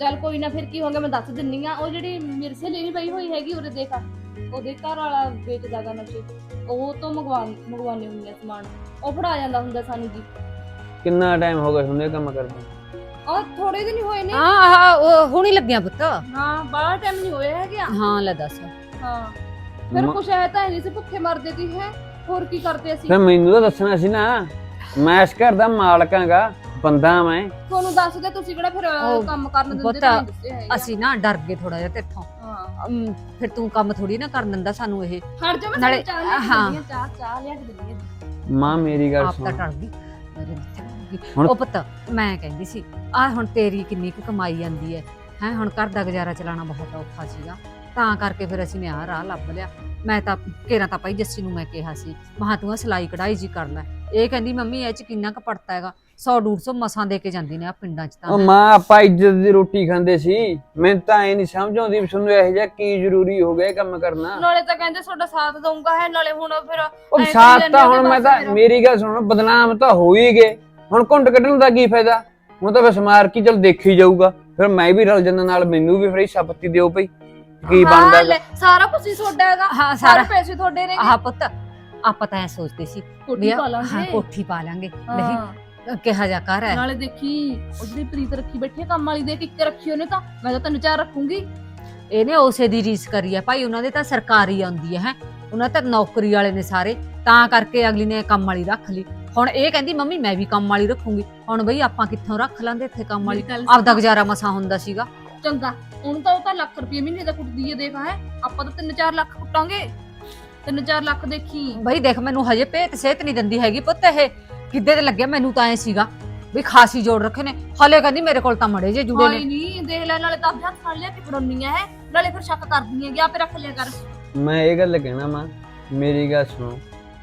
ਚੱਲ ਕੋਈ ਨਾ ਫਿਰ ਕੀ ਹੋ ਗਿਆ ਮੈਂ ਦੱਸ ਦਿੰਨੀ ਆ। ਉਹ ਜਿਹੜੀ ਮੇਰੇ ਸਹੇਲੀ ਨਹੀਂ ਪਈ ਹੋਈ ਹੈਗੀ ਉਹਦੇ ਦੇਖ ਉਹਦੇ ਘਰ ਵਾਲਾ ਵੇਚਦਾ ਗਾ ਨਸ਼ੇ। ਉਹ ਤੋਂ ਮੰਗਵਾ ਮੰਗਵਾਨੇ ਹੁੰਦੇ ਆ ਸਮਾਨ। ਉਹ ਫੜਾ ਜਾਂਦਾ ਹੁੰਦਾ ਸਾਨੂੰ ਜੀ। ਕਿੰਨਾ ਟਾਈਮ ਹੋ ਗਿਆ ਤੁਹਾਨੂੰ ਇਹ ਕੰਮ ਕਰਦੇ ਆ ਥੋੜੇ ਦਿਨ ਹੀ ਹੋਏ ਨੇ। ਹਾਂ ਆਹ ਉਹ ਹੁਣੀ ਲੱਗਿਆ ਪੁੱਤ। ਹਾਂ ਬਾਹਲਾ ਟਾਈਮ ਨਹੀਂ ਹੋਇਆ ਹੈਗਾ। ਹਾਂ ਲੈ ਦੱਸ। ਹਾਂ। ਫਿਰ ਕੁਛ ਹੈ ਤਾਂ ਨਹੀਂ ਸੀ ਭੁੱਖੇ ਮਰਦੇ ਸੀ ਹੈ ਹੋਰ ਕੀ ਕਰਦੇ ਅਸੀਂ? ਫਿਰ ਮੈਨੂੰ ਤਾਂ ਦੱਸਣਾ ਸੀ ਨਾ ਮੈਂ ਇਸ ਘਰ ਦਾ ਮਾਲਕਾਂਗਾ ਬੰਦਾ ਮੈਂ। ਤੁਹਾਨੂੰ ਦੱਸ ਦੇ ਤੁਸੀਂ ਕਿਹੜਾ ਫਿਰ ਅਹ, ਉਹ ਕੰਮ ਕਰਨ ਦਿੰਦੇ ਪਤਾ, ਤਾਂ ਨਹੀਂ ਦੱਸਿਆ ਹੈਗਾ ਅਸੀਂ ਨਾ ਡਰ ਗਏ ਥੋੜਾ ਜਿਹਾ ਤੇਥੋਂ। ਹਾਂ। ਅਮ, ਫਿਰ ਤੂੰ ਕੰਮ ਥੋੜੀ ਨਾ ਕਰਨ ਦਿੰਦਾ ਸਾਨੂੰ ਇਹ। ਹਟ ਜਾ ਮੈਂ ਨਾਲੇ- ਨਾਲੇ ਚਾਹ ਲਿਆ ਕੇ ਹਾਂ। ਦਿੰਦੀ ਆ ਚਾਹ ਚਾਹ ਲਿਆ ਕੇ ਦਿੰਦੀ ਆ ਮਾਂ ਮੇਰੀ ਗੱਲ ਆਪ ਤਾਂ ਸੁਣ। ਟਲ ਗਈ। ਮੇਰੇ ਮੱਥੇ ਗਈ। ਹੁਣ- ਉਹ ਪੁੱਤ ਮੈਂ ਕਹਿੰਦੀ ਸੀ ਆ ਹੁਣ ਤੇਰੀ ਕਿੰਨੀ ਕੁ ਕਮਾਈ ਜਾਂਦੀ ਹੈ। ਹੈ ਹੁਣ ਘਰ ਦਾ ਗੁਜ਼ਾਰਾ ਚਲਾਉਣਾ ਬਹੁਤ ਔਖਾ ਸੀਗਾ। ਤਾਂ ਕਰਕੇ ਫਿਰ ਅਸੀਂ ਨੇ ਆਹ ਰਾਹ ਲੱਭ ਲਿਆ। ਮੈਂ ਤਾਂ ਕੇਰਾਂ ਤਾਂ ਭਾਈ ਜੱਸੀ ਨੂੰ ਮੈਂ ਕਿਹਾ ਸੀ ਮਹਾ ਤੂੰ ਆਹ ਸਿਲਾਈ ਕਢਾਈ ਜੀ ਕਰ ਲੈ। ਇਹ ਕਹਿੰਦੀ ਮੰਮੀ ਇਹ ਚ ਕਿੰਨਾ ਕੁ ਪੜਤਾ ਹੈਗਾ? 100 150 ਮਸਾਂ ਦੇ ਕੇ ਜਾਂਦੀ ਨੇ ਆ ਪਿੰਡਾਂ ਚ ਉਹ ਤਾਂ ਮਾਂ ਆਪਾਂ ਇੱਜ਼ਤ ਦੀ ਰੋਟੀ ਖਾਂਦੇ ਸੀ। ਮੈਨੂੰ ਤਾਂ ਇਹ ਨਹੀਂ ਸਮਝ ਆਉਂਦੀ ਵੀ ਤੁਹਾਨੂੰ ਇਹੋ ਜਿਹਾ ਕੀ ਜ਼ਰੂਰੀ ਹੋ ਗਿਆ ਇਹ ਕੰਮ ਕਰਨਾ। ਨਾਲੇ ਤਾਂ ਕਹਿੰਦੇ ਤੁਹਾਡਾ ਸਾਥ ਦਊਂਗਾ ਹੈ ਨਾਲੇ ਹੁਣ ਫਿਰ ਉਹ ਐਂ ਸਾਥ ਜਾਂਦੇ ਤਾਂ ਹੁਣ ਮੈਂ ਬਸ ਤਾਂ ਫਿਰ। ਮੇਰੀ ਗੱਲ ਸੁਣੋ ਬਦਨਾਮ ਤਾਂ ਹੋ ਹੀ ਗਏ। ਹੁਣ ਕੁੰਡ ਕੱਢਣ ਦਾ ਕੀ ਫਾਇਦਾ? ਹੁਣ ਤਾਂ ਬਸ ਮਾਰ ਕੇ ਚਲ ਦੇਖੀ ਜਾਊਗਾ। ਫਿਰ ਮੈਂ ਵੀ ਰਲ ਜਾਂਦਾ ਨਾਲ ਮੈਨੂੰ ਵੀ ਫਿਰ ਹਿੱਸਾ ਪੱਤੀ ਦਿਓ ਭਈ। ਕੀ ਹਾਂ, ਬਣਦਾ ਲੈ, ਸਾਰਾ ਕੁਝ ਹੀ ਤੁਹਾਡਾ ਹੈਗਾ। ਹਾਂ ਸਾਰੇ ਸਾਰਾ। ਪੈਸੇ ਤੁਹਾਡੇ ਨੇ ਆਹ ਪੁੱਤ ਆਪਾਂ ਤਾਂ ਐ ਸੋਚਦੇ ਸੀ ਵੀ ਕੋਠੀ ਪਾ ਹਾਂ ਲਾਂਗੇ। ਕੋਠੀ ਪਾ ਲਾਂਗੇ। ਹਾਂ। ਨਹੀਂ ਕਿਹਾ ਜਾ ਕਰ ਹੈ। ਨਾਲੇ ਦੇਖੀ ਉਹ ਜਿਹੜੀ ਪ੍ਰੀਤ ਰੱਖੀ ਬੈਠੀ ਆ ਕੰਮ ਵਾਲੀ ਦੇ ਇੱਕ ਰੱਖੀ ਉਹਨੇ ਤਾਂ। ਮੈਂ ਤਾਂ ਤਿੰਨ ਚਾਰ ਰੱਖੂੰਗੀ। ਇਹਨੇ ਉਸੇ ਦੀ ਰੀਸ ਕਰੀ ਹੈ ਭਾਈ ਉਹਨਾਂ ਦੇ ਤਾਂ ਸਰਕਾਰੀ ਆਉਂਦੀ ਹੈ ਹੈ। ਉਹਨਾਂ ਤਾਂ ਨੌਕਰੀ ਵਾਲੇ ਨੇ ਸਾਰੇ। ਤਾਂ ਕਰਕੇ ਅਗਲੀ ਨੇ ਕੰਮ ਵਾਲੀ ਰੱਖ ਲਈ। ਹੁਣ ਇਹ ਕਹਿੰਦੀ ਮੰਮੀ ਮੈਂ ਵੀ ਕੰਮ ਵਾਲੀ ਰੱਖੂੰਗੀ। ਹੁਣ ਬਈ ਆਪਾਂ ਕਿੱਥੋਂ ਰੱਖ ਲਾਂਦੇ ਇੱਥੇ ਕੰਮ ਵਾਲੀ? ਮੇਰੀ ਗੱਲ ਆਪਦਾ ਗੁਜ਼ਾਰਾ ਮਸਾ ਹੁੰਦਾ ਸੀਗਾ। ਚੰਗਾ। ਉਹਨੂੰ ਤਾਂ ਉਹ ਤਾਂ ਲੱਖ ਰੁਪਏ ਮਹੀਨੇ ਦਾ ਕੁੱਟਦੀ ਹੈ ਦੇਖ ਹੈ। ਆਪਾਂ ਤਾਂ 3-4 ਲੱਖ ਕੁੱਟਾਂਗੇ। 3-4 ਲੱਖ ਦੇਖੀ। ਬਈ ਦੇਖ ਮੈਨੂੰ ਹਜੇ ਭੇਤ ਸੇਤ ਨਹੀਂ ਦਿੰਦੀ ਹੈਗੀ ਪੁੱਤ ਇਹ। ਕਿੱਦੇ ਤੇ ਲੱਗਿਆ ਮੈਨੂੰ ਤਾਂ ਐ ਸੀਗਾ। ਵੀ ਖਾਸੀ ਜੋੜ ਰੱਖੇ ਨੇ। ਹਲੇ ਕਹਿੰਦੀ ਮੇਰੇ ਕੋਲ ਤਾਂ ਮੜੇ ਜੇ ਜੁੜੇ ਹਾਏ ਨੇ ਨਹੀਂ ਦੇਖ ਲੈ ਨਾਲੇ ਤਾਂ ਹੱਥ ਫੜ ਲਿਆ ਕਿ ਫੜਾਉਣੀ ਹੈ। ਨਾਲੇ ਫਿਰ ਸ਼ੱਕ ਕਰਦੀ ਹੈ ਕਿ ਆਪੇ ਰੱਖ ਲਿਆ ਕਰ। ਮੈਂ ਇਹ ਗੱਲ ਕਹਿਣਾ ਮਾਂ ਮੇਰੀ ਗੱਲ ਸੁਣੋ।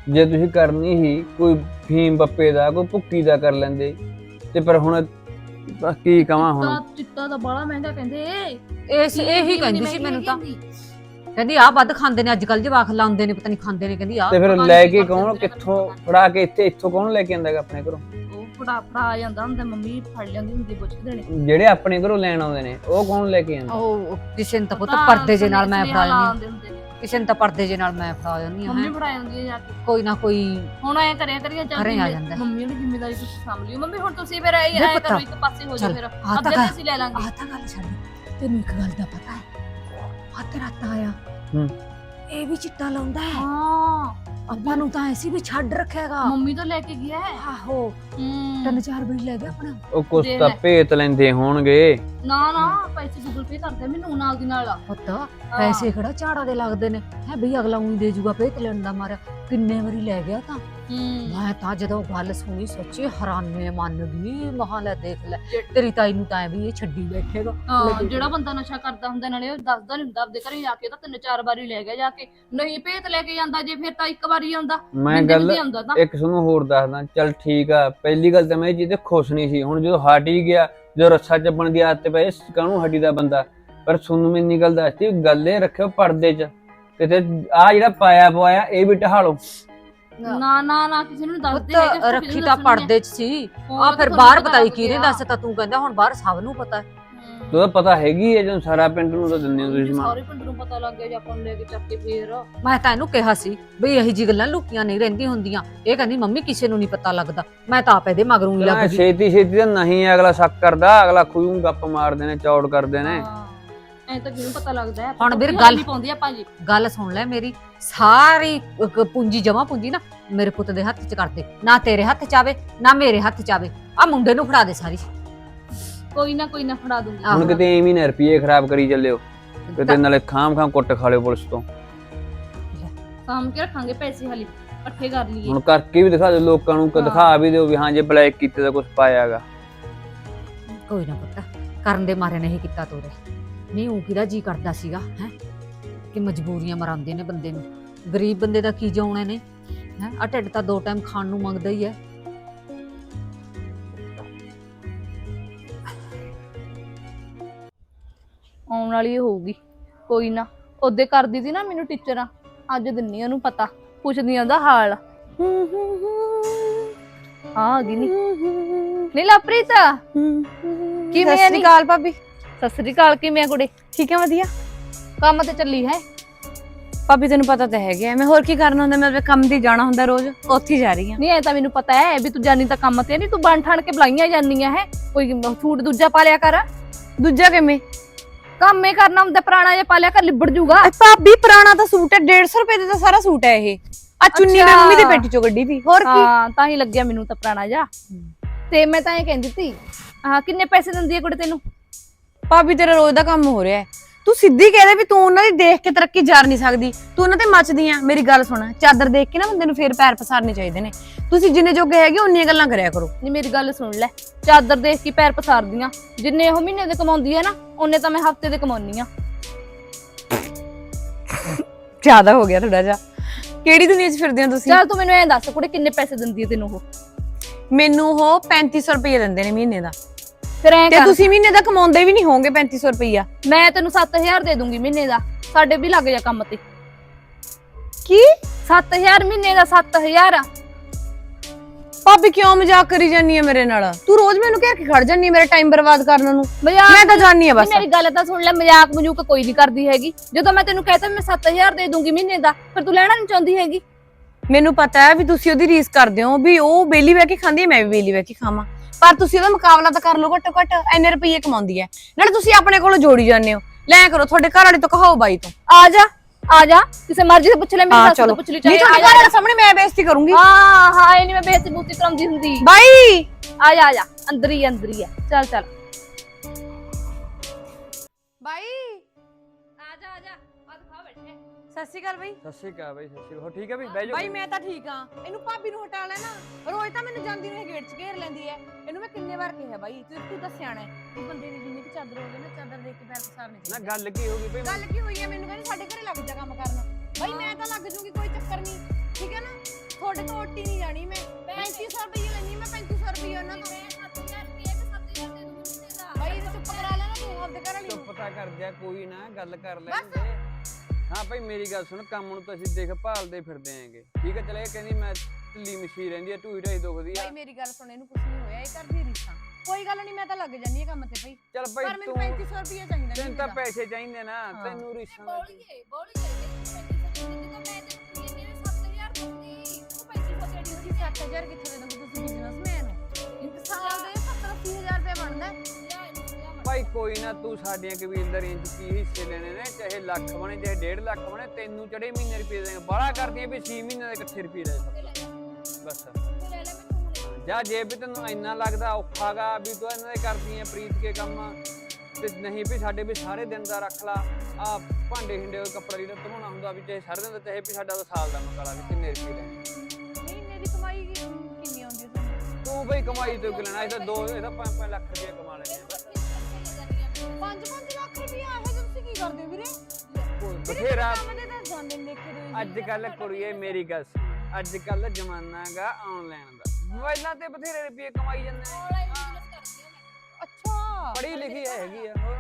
ਜੇ ਤੁਸੀਂ ਕਰਨੀ ਹੀ ਕੋਈ ਫੀਮ ਬੱਪੇ ਦਾ ਕੋਈ ਭੁੱਕੀ ਦਾ ਕਰ ਲੈਂਦੇ। ਤੇ ਪਰ ਹੁਣ ਬਸ ਕੀ ਕਵਾਂ ਹੁਣ? ਤਾਂ ਚਿੱਟਾ ਤਾਂ ਬੜਾ ਮਹਿੰਗਾ ਕਹਿੰਦੇ। ਇਸ ਇਹੀ ਕਹਿੰਦੀ ਸੀ ਮੈਨੂੰ ਤਾਂ। ਕਹਿੰਦੀ? ਆਹ ਵੱਧ ਖਾਂਦੇ ਨੇ ਅੱਜ ਕੱਲ ਜਵਾਖ ਲਾਉਂਦੇ ਨੇ ਪਤਾ ਨਹੀਂ ਖਾਂਦੇ ਨੇ ਕਹਿੰਦੀ ਆਹ ਤੇ ਫਿਰ ਲੈ ਕੇ ਕੌਣ? ਕਿੱਥੋਂ ਫੜਾ ਕੇ ਇੱਥੇ ਇੱਥੋਂ ਕੌਣ ਲੈ ਕੇ ਆਂਦਾ ਹੈਗਾ ਆਪਣੇ ਘਰੋਂ? ਉਹ ਫੜਾ ਫੜਾ ਆ ਜਾਂਦਾ ਹੁੰਦਾ ਮੰਮੀ ਫੜ ਲੈਂਦੀ ਹੁੰਦੀ ਪੁੱਛਦੇ ਨੇ। ਜਿਹੜੇ ਆਪਣੇ ਘਰੋਂ ਲੈਣ ਆਉਂਦੇ ਨੇ ਉਹ ਕੌਣ ਲੈ ਕੇ ਆਂਦਾ ਉਹ ਕਿਸੇ ਨੂੰ ਤਾਂ ਪੁੱਤ ਪਰਦੇ ਜੇ ਨਾਲ ਮੈਂ ਫੜਾ ਹੁੰਦੇ ਨੇ। ਕਿਸੇ ਨੂੰ ਤਾਂ ਪਰਦੇ ਜੇ ਨਾਲ ਮੈਂ ਫੜਾ ਜਾਂਦੀ ਹਾਂ ਮੰਮੀ ਹੈਂ। ਫੜਾ ਜਾਂਦੀ ਹੈ ਜਾ ਕੇ ਕੋਈ ਨਾ ਕੋਈ ਹੁਣ ਐ ਕਰਿਆ ਕਰੀਏ ਚੱਲ ਘਰੇ ਆ ਜਿੰਮੇ- ਜਾਂਦਾ। ਮੰਮੀ ਦੀ ਜ਼ਿੰਮੇਵਾਰੀ ਤੁਸੀਂ ਸਾਂਭ ਲਿਓ ਮੰਮੀ ਹੁਣ ਤੁਸੀਂ ਫਿਰ ਐ ਨਹੀਂ ਐ ਪਤਾ। ਕਰੋ ਇੱਕ ਪਾਸੇ ਹੋ ਜਾਓ ਚੱਲ, ਫਿਰ ਆਹ ਤਾਂ ਅਸੀਂ ਲੈ ਲਾਂਗੇ ਆਹ ਤਾਂ ਗੱਲ ਛੱਡ ਤੈਨੂੰ ਇੱਕ ਗੱਲ ਦਾ ਪਤਾ ਹੈ ਹੱਥ ਰਾਤ ਆਇਆ ਹੂੰ। ਇਹ ਵੀ ਚਿੱਟਾ ਲਾਉਂਦਾ ਹੈ ਹਾਂ ਆਪਾਂ ਨੂੰ ਤਾਂ ਐਸੀ ਵੀ ਛੱਡ ਰੱਖੇਗਾ ਮੰਮੀ ਤਾਂ ਲੈ ਕੇ ਗਿਆ ਹੈ? ਆਹੋ ਹੂੰ। ਤਿੰਨ ਚਾਰ ਬੜੀ ਲੈ ਗਿਆ ਆਪਣਾ। ਉਹ ਕੁਛ ਦੇ ਤਾਂ ਲੈ। ਭੇਤ ਲੈਂਦੇ ਹੋਣਗੇ। ਨਾ ਨਾ ਪੈਸੇ ਗੂਗਲ ਪੇ ਕਰਦੇ ਮੈਨੂੰ ਨਾਲ ਦੀ ਨਾਲ ਪੁੱਤ। ਪੈਸੇ ਕਿਹੜਾ ਝਾੜਾ ਦੇ ਲੱਗਦੇ ਨੇ? ਹੈ ਬਈ ਅਗਲਾ ਉਹੀ ਦੇ ਜੂਗਾ ਭੇਤ ਲੈਣ ਦਾ ਮਾਰਿਆ। ਕਿੰਨੇ ਵਾਰੀ ਲੈ ਗਿਆ ਤਾਂ? ਹੂੰ। ਮੈਂ ਤਾਂ ਜਦੋਂ ਗੱਲ ਸੁਣੀ ਸੱਚੀ ਹੈਰਾਨੇ ਮੰਨ ਗਈ ਮਹਾਂ ਲੈ ਦੇਖ ਲੈ। ਤੇਰੀ ਤਾਈ ਨੂੰ ਤਾਂ ਐ ਵੀ ਇਹ ਛੱਡੀ ਬੈਠੇਗਾ। ਹਾਂ, ਜਿਹੜਾ ਬੰਦਾ ਨਸ਼ਾ ਕਰਦਾ ਹੁੰਦਾ ਨਾਲੇ ਉਹ ਦੱਸਦਾ ਨਹੀਂ ਹੁੰਦਾ ਆਪਦੇ ਘਰੇ ਜਾ ਕੇ ਉਹ ਤਾਂ ਤਿੰਨ ਚਾਰ ਵਾਰੀ ਲੈ ਗਿਆ ਜਾ ਕੇ। ਨਹੀਂ ਭੇਤ ਲੈ ਕੇ ਜਾਂਦਾ ਜੇ ਫਿਰ ਤਾਂ ਇੱਕ ਵਾਰੀ ਆਉਂਦਾ ਮੈਂ ਗੱਲ ਬਿੰਦੇ ਆਉਂਦਾ ਤਾਂ। ਇੱਕ ਤੁਹਾਨੂੰ ਹੋਰ ਦੱਸਦਾ ਚੱਲ ਠੀਕ ਆ। ਪਹਿਲੀ ਗੱਲ ਤਾਂ ਮੈਂ ਇਹ ਚੀਜ਼ ਤੇ ਖੁਸ਼ ਨਹੀਂ ਸੀ ਹੁਣ ਜਦੋਂ ਹਟ ਹੀ ਗਿਆ ਜਦੋਂ ਰੱਸਾ ਚੱਪਣ ਦੀ ਆਦਤ ਪਈ ਕਾਹਨੂੰ ਹਟੀ ਦਾ ਬੰਦਾ? ਪਰ ਸੁਣ ਮੈਂ ਇੰਨੀ ਗੱਲ ਦੱਸਤੀ ਗੱਲ ਇਹ ਰੱਖਿਓ ਪਰਦੇ 'ਚ। ਤੇ ਤੇ ਆ ਜਿਹੜਾ ਪਾਇਆ ਪਵਾਇਆ ਇਹ ਵੀ ਢਹਾ ਲਓ। ਨਾ। ਨਾ ਨਾ ਕਿਸੇ ਨੂੰ ਦੱਸਦੇ ਪੁੱਤ ਹੈਗੇ, ਰੱਖੀ ਕਿਸੇ ਨੂੰ ਤਾਂ ਦੱਸਣੀ। ਪਰਦੇ 'ਚ ਸੀ। ਹੋਰ ਆ ਤਾਂ ਫਿਰ ਤੁਹਾਨੂੰ ਬਾਹਰ ਪਤਾ ਪਤਾ ਹੀ ਲੱਗ ਕਿਹਨੇ ਗਿਆ। ਦੱਸਤਾ ਤੂੰ ਕਹਿੰਦਾ ਹੁਣ ਬਾਹਰ ਸਭ ਨੂੰ ਪਤਾ ਹੈ। ਹੂੰ। ਉਹਦਾ ਪਤਾ ਹੈਗੀ ਹੈ ਜਦੋਂ ਸਾਰਾ ਪਿੰਡ ਨੂੰ ਤਾਂ ਦਿੰਦੇ ਹੋ ਤੁਸੀਂ ਸਮਾਨ। ਸਾਰੇ ਪਿੰਡ ਨੂੰ ਪਤਾ ਲੱਗ ਗਿਆ ਜੇ ਆਪਾਂ ਨੂੰ ਲੈ ਕੇ ਚੱਕ ਕੇ ਫੇਰ। ਮੈਂ ਤਾਂ ਇਹਨੂੰ ਕਿਹਾ ਸੀ ਬਈ ਇਹੀ ਜੀ ਗੱਲਾਂ ਲੁਕੀਆਂ ਨਹੀਂ ਰਹਿੰਦੀਆਂ ਹੁੰਦੀਆਂ। ਇਹ ਕਹਿੰਦੀ ਮੰਮੀ ਕਿਸੇ ਨੂੰ ਨਹੀਂ ਪਤਾ ਲੱਗਦਾ। ਮੈਂ ਤਾਂ ਆਪੇ ਦੇ ਮਗਰੋਂ ਹੀ ਚਲੋ ਲੱਗ ਗਈ। ਛੇਤੀ ਛੇਤੀ ਤਾਂ ਨਹੀਂ ਅਗਲਾ ਸ਼ੱਕ ਕਰਦਾ ਅਗਲਾ ਖੂਨ ਗੱਪ ਮਾਰਦੇ ਨੇ ਚੌੜ ਕਰਦੇ ਨੇ ਐ ਤਾਂ ਕਿਹਨੂੰ ਪਤਾ ਲੱਗਦਾ ਹੈ ਹੁਣ ਵੀਰ ਵੀ ਗੱਲ- ਨਹੀਂ ਪਾਉਂਦੀ ਆਪਾਂ ਜੀ। ਗੱਲ ਸੁਣ ਲੈ ਮੇਰੀ ਸਾਰੀ ਇੱਕ ਪੂੰਜੀ ਜਮਾ ਪੂੰਜੀ ਨਾ ਮੇਰੇ ਪੁੱਤ ਦੇ ਹੱਥ 'ਚ ਕਰ ਦੇ। ਨਾ ਤੇਰੇ ਹੱਥ 'ਚ ਆਵੇ ਨਾ ਮੇਰੇ ਹੱਥ 'ਚ ਆਵੇ। ਆ ਮੁੰਡੇ ਨੂੰ ਫੜਾ ਦੇ ਸਾਰੀ। ਕੋਈ ਨਾ ਕੋਈ ਨਾ ਫੜਾ ਦੂੰਗੀ। ਆਹੋ। ਹੁਣ ਕਿਤੇ ਐਵੇਂ ਨਾ ਰੁਪਏ ਖਰਾਬ ਕਰੀ ਚੱਲਿਓ। ਕਿਤੇ ਨਾਲੇ ਖਾਮ ਖਾਮ ਕੁੱਟ ਖਾ ਲਿਓ ਪੁਲਿਸ ਤੋਂ। ਸਾਂਭ ਕੇ ਰੱਖਾਂਗੇ ਪੈਸੇ ਹਾਲੀ ਇਕੱਠੇ ਕਰ ਲਈਏ। ਹੁਣ ਕਰਕੇ ਵੀ ਦਿਖਾ ਦਿਓ ਲੋਕਾਂ ਨੂੰ ਕਿ ਹਾਂ। ਦਿਖਾ ਵੀ ਦਿਓ ਵੀ ਹਾਂ ਜੇ ਬਲੈਕ ਕੀਤੇ ਦਾ ਕੁਝ ਪਾਇਆਗਾ। ਕੋਈ ਨਾ ਪੁੱਤ ਕਰਨ ਦੇ ਮਾਰੇ ਨਹੀਂ ਕੀਤਾ ਤੋਰੇ। ਨਹੀਂ ਉਹ ਕਿਹਦਾ ਜੀ ਕਰਦਾ ਸੀਗਾ ਹੈ? ਕਿ ਮਜਬੂਰੀਆਂ ਮਰਾਉਂਦੇ ਨੇ ਬੰਦੇ ਨੂੰ। ਗਰੀਬ ਬੰਦੇ ਦਾ ਕੀ ਜਾਉਣਾ ਨੇ ਹੈ? ਆ ਢਿੱਡ ਤਾਂ ਦੋ ਟਾਈਮ ਖਾਣ ਨੂੰ ਮੰਗਦਾ ਹੀ ਹੈ। ਆਉਣ ਵਾਲੀ ਇਹ ਹੋਊਗੀ। ਕੋਈ ਨਾ ਉਹਦੇ ਕਰਦੀ ਸੀ ਨਾ ਮੈਨੂੰ ਟੀਚਰਾਂ ਅੱਜ ਦਿੰਨੀ ਉਹਨੂੰ ਪਤਾ ਪੁੱਛਦੀ ਆ ਉਹਦਾ ਹਾਲ। ਹਾਂ ਆ ਗਈ ਨੀ। ਨਹੀਂ ਲਾਪ੍ਰੀਤ ਕਿਵੇਂ ਸਤਿ ਸ੍ਰੀ ਅਕਾਲ ਭਾਬੀ। ਸਤਿ ਸ੍ਰੀ ਅਕਾਲ ਕਿਵੇਂ ਆ ਕੁੜੇ? ਠੀਕ ਹੈ ਵਧੀਆ। ਕੰਮ ਤੇ ਚੱਲੀ ਹੈ? ਭਾਬੀ ਤੈਨੂੰ ਪਤਾ ਤਾਂ ਹੈਗਾ ਮੈਂ ਹੋਰ ਕੀ ਕਰਨਾ ਹੁੰਦਾ? ਮੈਂ ਕੰਮ ਦੀ ਜਾਣਾ ਹੁੰਦਾ ਰੋਜ਼। ਉੱਥੇ ਜਾ ਰਹੀ ਹਾਂ ਨਹੀਂ ਐ ਤਾਂ ਮੈਨੂੰ ਪਤਾ ਹੈ ਵੀ ਤੂੰ ਜਾਨੀ ਤਾਂ ਕੰਮ ਤੇ ਨਹੀਂ ਤੂੰ ਬਣ ਠਾਣ ਕੇ ਬੁਲਾਈਆਂ ਜਾਂਦੀਆਂ ਹੈ। ਕੋਈ ਸੂਟ ਦੂਜਾ ਪਾ ਲਿਆ ਕਰ। ਦੂਜਾ ਕਿਵੇਂ? ਕੰਮ ਇਹ ਕਰਨਾ ਹੁੰਦਾ ਪੁਰਾਣਾ ਜਿਹਾ ਪਾ ਲਿਆ ਕਰ ਲਿਬੜ ਜੂਗਾ। ਭਾਬੀ ਪੁਰਾਣਾ ਤਾਂ ਸੂਟ ਹੈ 150 ਰੁਪਏ ਦਾ ਤਾਂ ਸਾਰਾ ਸੂਟ ਹੈ ਇਹ। ਆ ਚੁੰਨੀ ਮੈਂ। ਮੰਮੀ ਦੀ ਪੇਟੀ ਚੋਂ ਕੱਢੀ ਸੀ। ਹੋਰ ਕੀ? ਹਾਂ ਤਾਂ ਹੀ ਲੱਗਿਆ ਮੈਨੂੰ ਤਾਂ ਪੁਰਾਣਾ ਜਾ ਤੇ ਮੈਂ ਤਾਂ ਇਹ ਕਹਿੰਦੀ ਸੀ ਹਾਂ ਕਿੰਨੇ ਪੈਸੇ ਦਿੰਦੀ ਹੈ ਕੁੜੀ ਤੈਨੂੰ? ਭਾਬੀ ਤੇਰਾ ਰੋਜ਼ ਦਾ ਕੰਮ ਹੋ ਰਿਹਾ ਹੈ। ਤੂੰ ਸਿੱਧੀ ਕਹਿ ਦੇ ਵੀ ਤੂੰ ਉਹਨਾਂ ਦੀ ਦੇਖ ਕੇ ਤਰੱਕੀ ਜਾਰ ਨਹੀਂ ਸਕਦੀ। ਤੂੰ ਉਹਨਾਂ ਤੇ ਮੱਚਦੀ ਆ। ਮੇਰੀ ਗੱਲ ਸੁਣ ਚਾਦਰ ਦੇਖ ਕੇ ਨਾ ਬੰਦੇ ਨੂੰ ਫੇਰ ਪੈਰ ਪਸਾਰਨੇ ਚਾਹੀਦੇ ਨੇ। ਤੁਸੀਂ ਜਿੰਨੇ ਜੋਗੇ ਹੈਗੇ ਉਨੀਆਂ ਗੱਲਾਂ ਕਰਿਆ ਕਰੋ। ਨਹੀਂ ਮੇਰੀ ਗੱਲ ਸੁਣ ਲੈ। ਚਾਦਰ ਦੇਖ ਕੇ ਪੈਰ ਪਸਾਰਦੀਆਂ। ਜਿੰਨੇ ਉਹ ਮਹੀਨੇ ਦੇ ਕਮਾਉਂਦੀ ਆ ਨਾ ਉਹਨੇ ਤਾਂ ਮੈਂ ਹਫ਼ਤੇ ਦੇ ਕਮਾਉਣੀ ਆ। ਜ਼ਿਆਦਾ ਹੋ ਗਿਆ ਥੋੜਾ ਜਿਹਾ। ਕਿਹੜੀ ਦੁਨੀਆ 'ਚ ਫਿਰਦੇ ਹੋ ਤੁਸੀਂ? ਚੱਲ ਤੂੰ ਮੈਨੂੰ ਐਂ ਦੱਸ ਕੁੜੇ ਕਿੰਨੇ ਪੈਸੇ ਦਿੰਦੀ ਆ ਤੈਨੂੰ ਉਹ? ਮੈਨੂੰ ਉਹ 3500 ਰੁਪਏ ਦਿੰਦੇ ਨੇ ਮਹੀਨੇ ਦਾ। ਫਿਰ ਐਂ ਤੇ ਕਰ। ਤੁਸੀਂ ਮਹੀਨੇ ਦਾ ਕਮਾਉਂਦੇ ਵੀ ਨਹੀਂ ਹੋਵੋਗੇ 3500 ਰੁਪਈਆ। ਮੈਂ ਤੈਨੂੰ 7000 ਦੇ ਦੂੰਗੀ ਮਹੀਨੇ ਦਾ ਸਾਡੇ ਵੀ ਲੱਗ ਜਾ ਕੰਮ ਤੇ। ਕੀ? 7000 ਮਹੀਨੇ ਦਾ 7000 ਭਾਬੀ ਕਿਉਂ ਮਜ਼ਾਕ ਕਰੀ ਜਾਨੀ ਹੈ ਮੇਰੇ ਨਾਲ? ਤੂੰ ਰੋਜ਼ ਮੈਨੂੰ ਘੇਰ ਕੇ ਖੜ ਜਾਨੀ ਹੈ ਮੇਰਾ ਟਾਈਮ ਬਰਬਾਦ ਕਰਨ ਨੂੰ। ਮਜ਼ਾਕ ਮੈਂ ਤਾਂ ਜਾਣੀ ਆ ਬਸ। ਮੇਰੀ ਗੱਲ ਤਾਂ ਸੁਣ ਲੈ ਮਜ਼ਾਕ ਮਜੂਕ ਕੋਈ ਨਹੀਂ ਕਰਦੀ ਹੈਗੀ। ਜਦੋਂ ਮੈਂ ਤੈਨੂੰ ਕਹਿਤਾ ਮੈਂ 7000 ਦੇ ਦੂੰਗੀ ਮਹੀਨੇ ਦਾ ਫਿਰ ਤੂੰ ਲੈਣਾ ਨਹੀਂ ਚਾਹੁੰਦੀ ਹੈਗੀ। ਮੈਨੂੰ ਪਤਾ ਹੈ ਵੀ ਤੁਸੀਂ ਉਹਦੀ ਰੀਸ ਕਰਦੇ ਹੋ ਵੀ ਉਹ ਬੇਲੀ ਬਹਿ ਕੇ ਖਾਂਦੀ ਹੈ ਮੈਂ ਵੀ ਬੇਲੀ ਬਹਿ ਕੇ ਖਾਵਾਂ। ਪਰ ਤੁਸੀਂ ਉਹਦਾ ਮੁਕਾਬਲਾ ਤਾਂ ਕਰ ਲਓ ਘੱਟੋ ਘੱਟ ਇੰਨੇ ਰੁਪਏ ਕਮਾਉਂਦੀ ਹੈ। ਨਾਲੇ ਤੁਸੀਂ ਆਪਣੇ ਕੋਲੋਂ ਜੋੜੀ ਜਾਂਦੇ ਹੋ। ਲੈ ਕਰੋ ਤੁਹਾਡੇ ਘਰ ਵਾਲੇ ਤੋਂ ਕਹਾਓ ਬਾਈ ਤੋਂ। ਆ ਜਾ ਆ ਜਾ ਕਿਸੇ ਮਰਜ਼ੀ ਤੋਂ ਪੁੱਛ ਲੈ ਮੇਰੀ ਹਾਂ ਸੱਸ ਤੋਂ ਪੁੱਛ ਲਈ ਨਹੀਂ ਚਾਹੇ। ਤੁਹਾਡੇ ਘਰ ਜਾ। ਵਾਲੇ ਸਾਹਮਣੇ ਮੈਂ ਬੇਇੱਜ਼ਤੀ ਕਰੂੰਗੀ। ਹਾਂ ਹਾਂ ਇਹ ਨਹੀਂ ਮੈਂ ਬੇਇੱਜ਼ਤੀ ਬੂਤੀ ਕਰਾਉਂਦੀ ਹੁੰਦੀ। ਬਾਈ! ਆ ਜਾ ਆ ਜਾ ਅੰਦਰ ਹੀ ਅੰਦਰ ਹੀ ਆ ਚੱਲ ਚੱਲ। ਸਤਿ ਸ਼੍ਰੀ ਅਕਾਲ ਬਾਈ। ਸਤਿ ਸ਼੍ਰੀ ਅਕਾਲ ਬਈ ਸਤਿ ਸ਼੍ਰੀ ਅਕਾਲ। ਹੋ ਠੀਕ ਹੈ ਬਈ? ਬਹਿ ਜਾਓ। ਬਾਈ ਮੈਂ ਤਾਂ ਠੀਕ ਆ। ਇਹਨੂੰ ਭਾਬੀ ਨੂੰ ਹਟਾ ਲੈਣਾ। ਰੋਜ਼ ਤਾਂ ਮੈਨੂੰ ਜਾਂਦੀ ਨੂੰ ਇਹ ਗੇਟ 'ਚ ਘੇਰ ਲੈਂਦੀ ਐ। ਇਹਨੂੰ ਮੈਂ ਕਿੰਨੇ ਵਾਰ ਕਿਹਾ ਬਾਈ ਤੂੰ ਤੂੰ ਦੱਸਿਆ ਨਾ? ਕਿ ਬੰਦੇ ਦੀ ਜਿੰਨੀ ਵੀ ਚਾਦਰ ਹੋਵੇ ਨਾ ਚਾਦਰ ਦੇਖ ਕੇ ਪੈਰ ਪਸਾਰਨੇ ਨਾ ਗੱਲ ਕੀ ਹੋ ਗਈ ਬਈ? ਗੱਲ ਕੀ ਹੋਈ ਐ? ਮੈਨੂੰ ਕਹਿੰਦੀ ਸਾਡੇ ਘਰੇ ਲੱਗ ਜਾ ਕੰਮ ਕਰਨ। ਬਾਈ ਮੈਂ ਤਾਂ ਲੱਗ ਜੂਗੀ ਕੋਈ ਚੱਕਰ ਨਹੀਂ। ਠੀਕ ਹੈ ਨਾ? ਤੁਹਾਡੇ ਤੋਂ ਓਟੀ ਨਹੀਂ ਜਾਣੀ ਮੈਂ। 3500 ਰੁਪਏ ਲੈਣੀ ਮੈਂ 3500 ਰੁਪਏ ਉਹਨਾਂ ਤੋਂ। ਬਾਈ ਇਹ ਚੁੱਪ ਕਰਾ ਲੈਣਾ ਤੂੰ ਆਪਦੇ ਘਰ ਵਾਲੀ ਨੂੰ। ਚੁੱਪ ਤਾਂ ਕਰ ਜਾ ਕੋਈ ਨਾ ਗੱਲ ਕਰ। ਲੈਂਦੇ ਹਾਂ ਭਾਈ ਮੇਰੀ ਗੱਲ ਸੁਣ ਕੰਮ ਨੂੰ ਤਾਂ ਅਸੀਂ ਦੇਖ ਭਾਲਦੇ ਫਿਰਦੇ ਆਂਗੇ ਠੀਕ ਹੈ ਚਲੇ ਕਹਿੰਦੀ ਮੈਂ ਢਿੱਲੀ ਮਸ਼ੀ ਰਹਿੰਦੀ ਆ ਢੂਈ ਢਾਈ ਦੁਖਦੀ ਆ ਬਾਈ ਮੇਰੀ ਗੱਲ ਸੁਣ ਇਹਨੂੰ ਕੁਝ ਨਹੀਂ ਹੋਇਆ ਇਹ ਕਰਦੀ ਰੀਸਾਂ ਕੋਈ ਗੱਲ ਨਹੀਂ ਮੈਂ ਤਾਂ ਲੱਗ ਜਾਨੀ ਆ ਕੰਮ ਤੇ ਬਾਈ ਚੱਲ ਪਰ ਭਾਈ ਮੈਨੂੰ ਤੂੰ 3500 ਰੁਪਏ ਚਾਹੀਦਾ ਤੈਨੂੰ ਤਾਂ। ਪੈਸੇ ਚਾਹੀਦੇ ਨਾ। ਤੈਨੂੰ ਰੀਸਾਂ ਦਾ ਕੀ? ਤੁਸੀਂ 7000 ਕਿੱਥੇ ਦੇ ਦੋਗੇ ਤੁਸੀਂ ਬਿਜ਼ਨਸਮੈਨ ਹੋ ਇੱਕ ਸਾਲ ਦੇ 70 80000 ਰੁਪਏ ਬਣਦਾ। ਭਾਈ ਕੋਈ ਨਾ ਤੂੰ ਸਾਡੀਆਂ ਕਬੀਲਦਾਰੀਆਂ ਚ ਕੀ ਹਿੱਸੇ ਲੈਣੇ ਨੇ ਚਾਹੇ ਲੱਖ ਬਣੇ ਚਾਹੇ 1.5 ਲੱਖ ਬਣੇ ਤੈਨੂੰ ਚੜੇ ਮਹੀਨੇ ਰੁਪਏ ਦੇਂਗੇ ਬਾਹਲਾ ਕਰਦੀਆਂ ਵੀ 6 ਮਹੀਨੇ ਦੇ ਇਕੱਠੇ ਰੁਪਏ ਲੈ ਬਸ। ਜਾਂ ਜੇ ਵੀ ਤੈਨੂੰ ਇੰਨਾ ਲੱਗਦਾ ਔਖਾਗਾ ਵੀ ਤੂੰ ਇਹਨਾਂ ਦੇ ਕਰਦੀ ਐ ਪ੍ਰੀਤ ਕੇ ਕੰਮ ਤੇ ਨਹੀਂ ਵੀ ਸਾਡੇ ਵੀ ਸਾਰੇ ਦਿਨ ਦਾ ਰੱਖ ਲਾ। ਆ ਭਾਂਡੇ ਹਿੰਡੇ ਕੱਪੜਾ ਲੀੜਾ ਧੋਣਾ ਹੁੰਦਾ ਵੀ ਚਾਹੇ ਸਾਰੇ ਦਿਨ ਦਾ ਚਾਹੇ ਵੀ ਸਾਡਾ ਤਾਂ ਸਾਲ ਦਾ ਮਕਾਲਾ ਵੀ ਕਿੰਨੇ ਰੁਪਏ ਲੈਣੇ। ਮਹੀਨੇ ਦੀ ਕਮਾਈ ਕਿੰਨੀ ਆਉਂਦੀ ਤੂੰ ਬਈ ਕਮਾਈ ਤੋਂ ਕਿ ਲੈਣਾ? ਇਹ ਤਾਂ ਦੋ ਇਹ ਤਾਂ 5-5 ਲੱਖ ਰੁਪਏ ਕਮਾ ਲੈਣੇ 5-5 ਲੱਖ ਰੁਪਏ ਆਹੇ ਤੇ ਤੁਸੀਂ ਕੀ ਕਰਦੇ ਹੋ ਵੀਰੇ? ਕੋਈ ਵੀਰੇ, ਬਥੇਰਾ ਕੰਮ ਦੇ ਤਾਂ ਜਾਂਦੇ ਨੇ ਦੇਖੇ ਦੋ ਅੱਜ ਕੱਲ ਕੁੜੀਏ ਮੇਰੀ ਗੱਲ ਸੁਣ। ਅੱਜ ਕੱਲ ਜ਼ਮਾਨਾ ਗਾ ਆਨਲਾਈਨ ਦਾ। ਮੋਬਾਈਲਾਂ ਤੇ ਬਥੇਰੇ ਰੁਪਏ ਕਮਾਈ ਜਾਂਦੇ ਨੇ। ਅੱਛਾ। ਪੜ੍ਹੀ ਲਿਖੀ ਹੈਗੀ ਆ ਹੋਰ?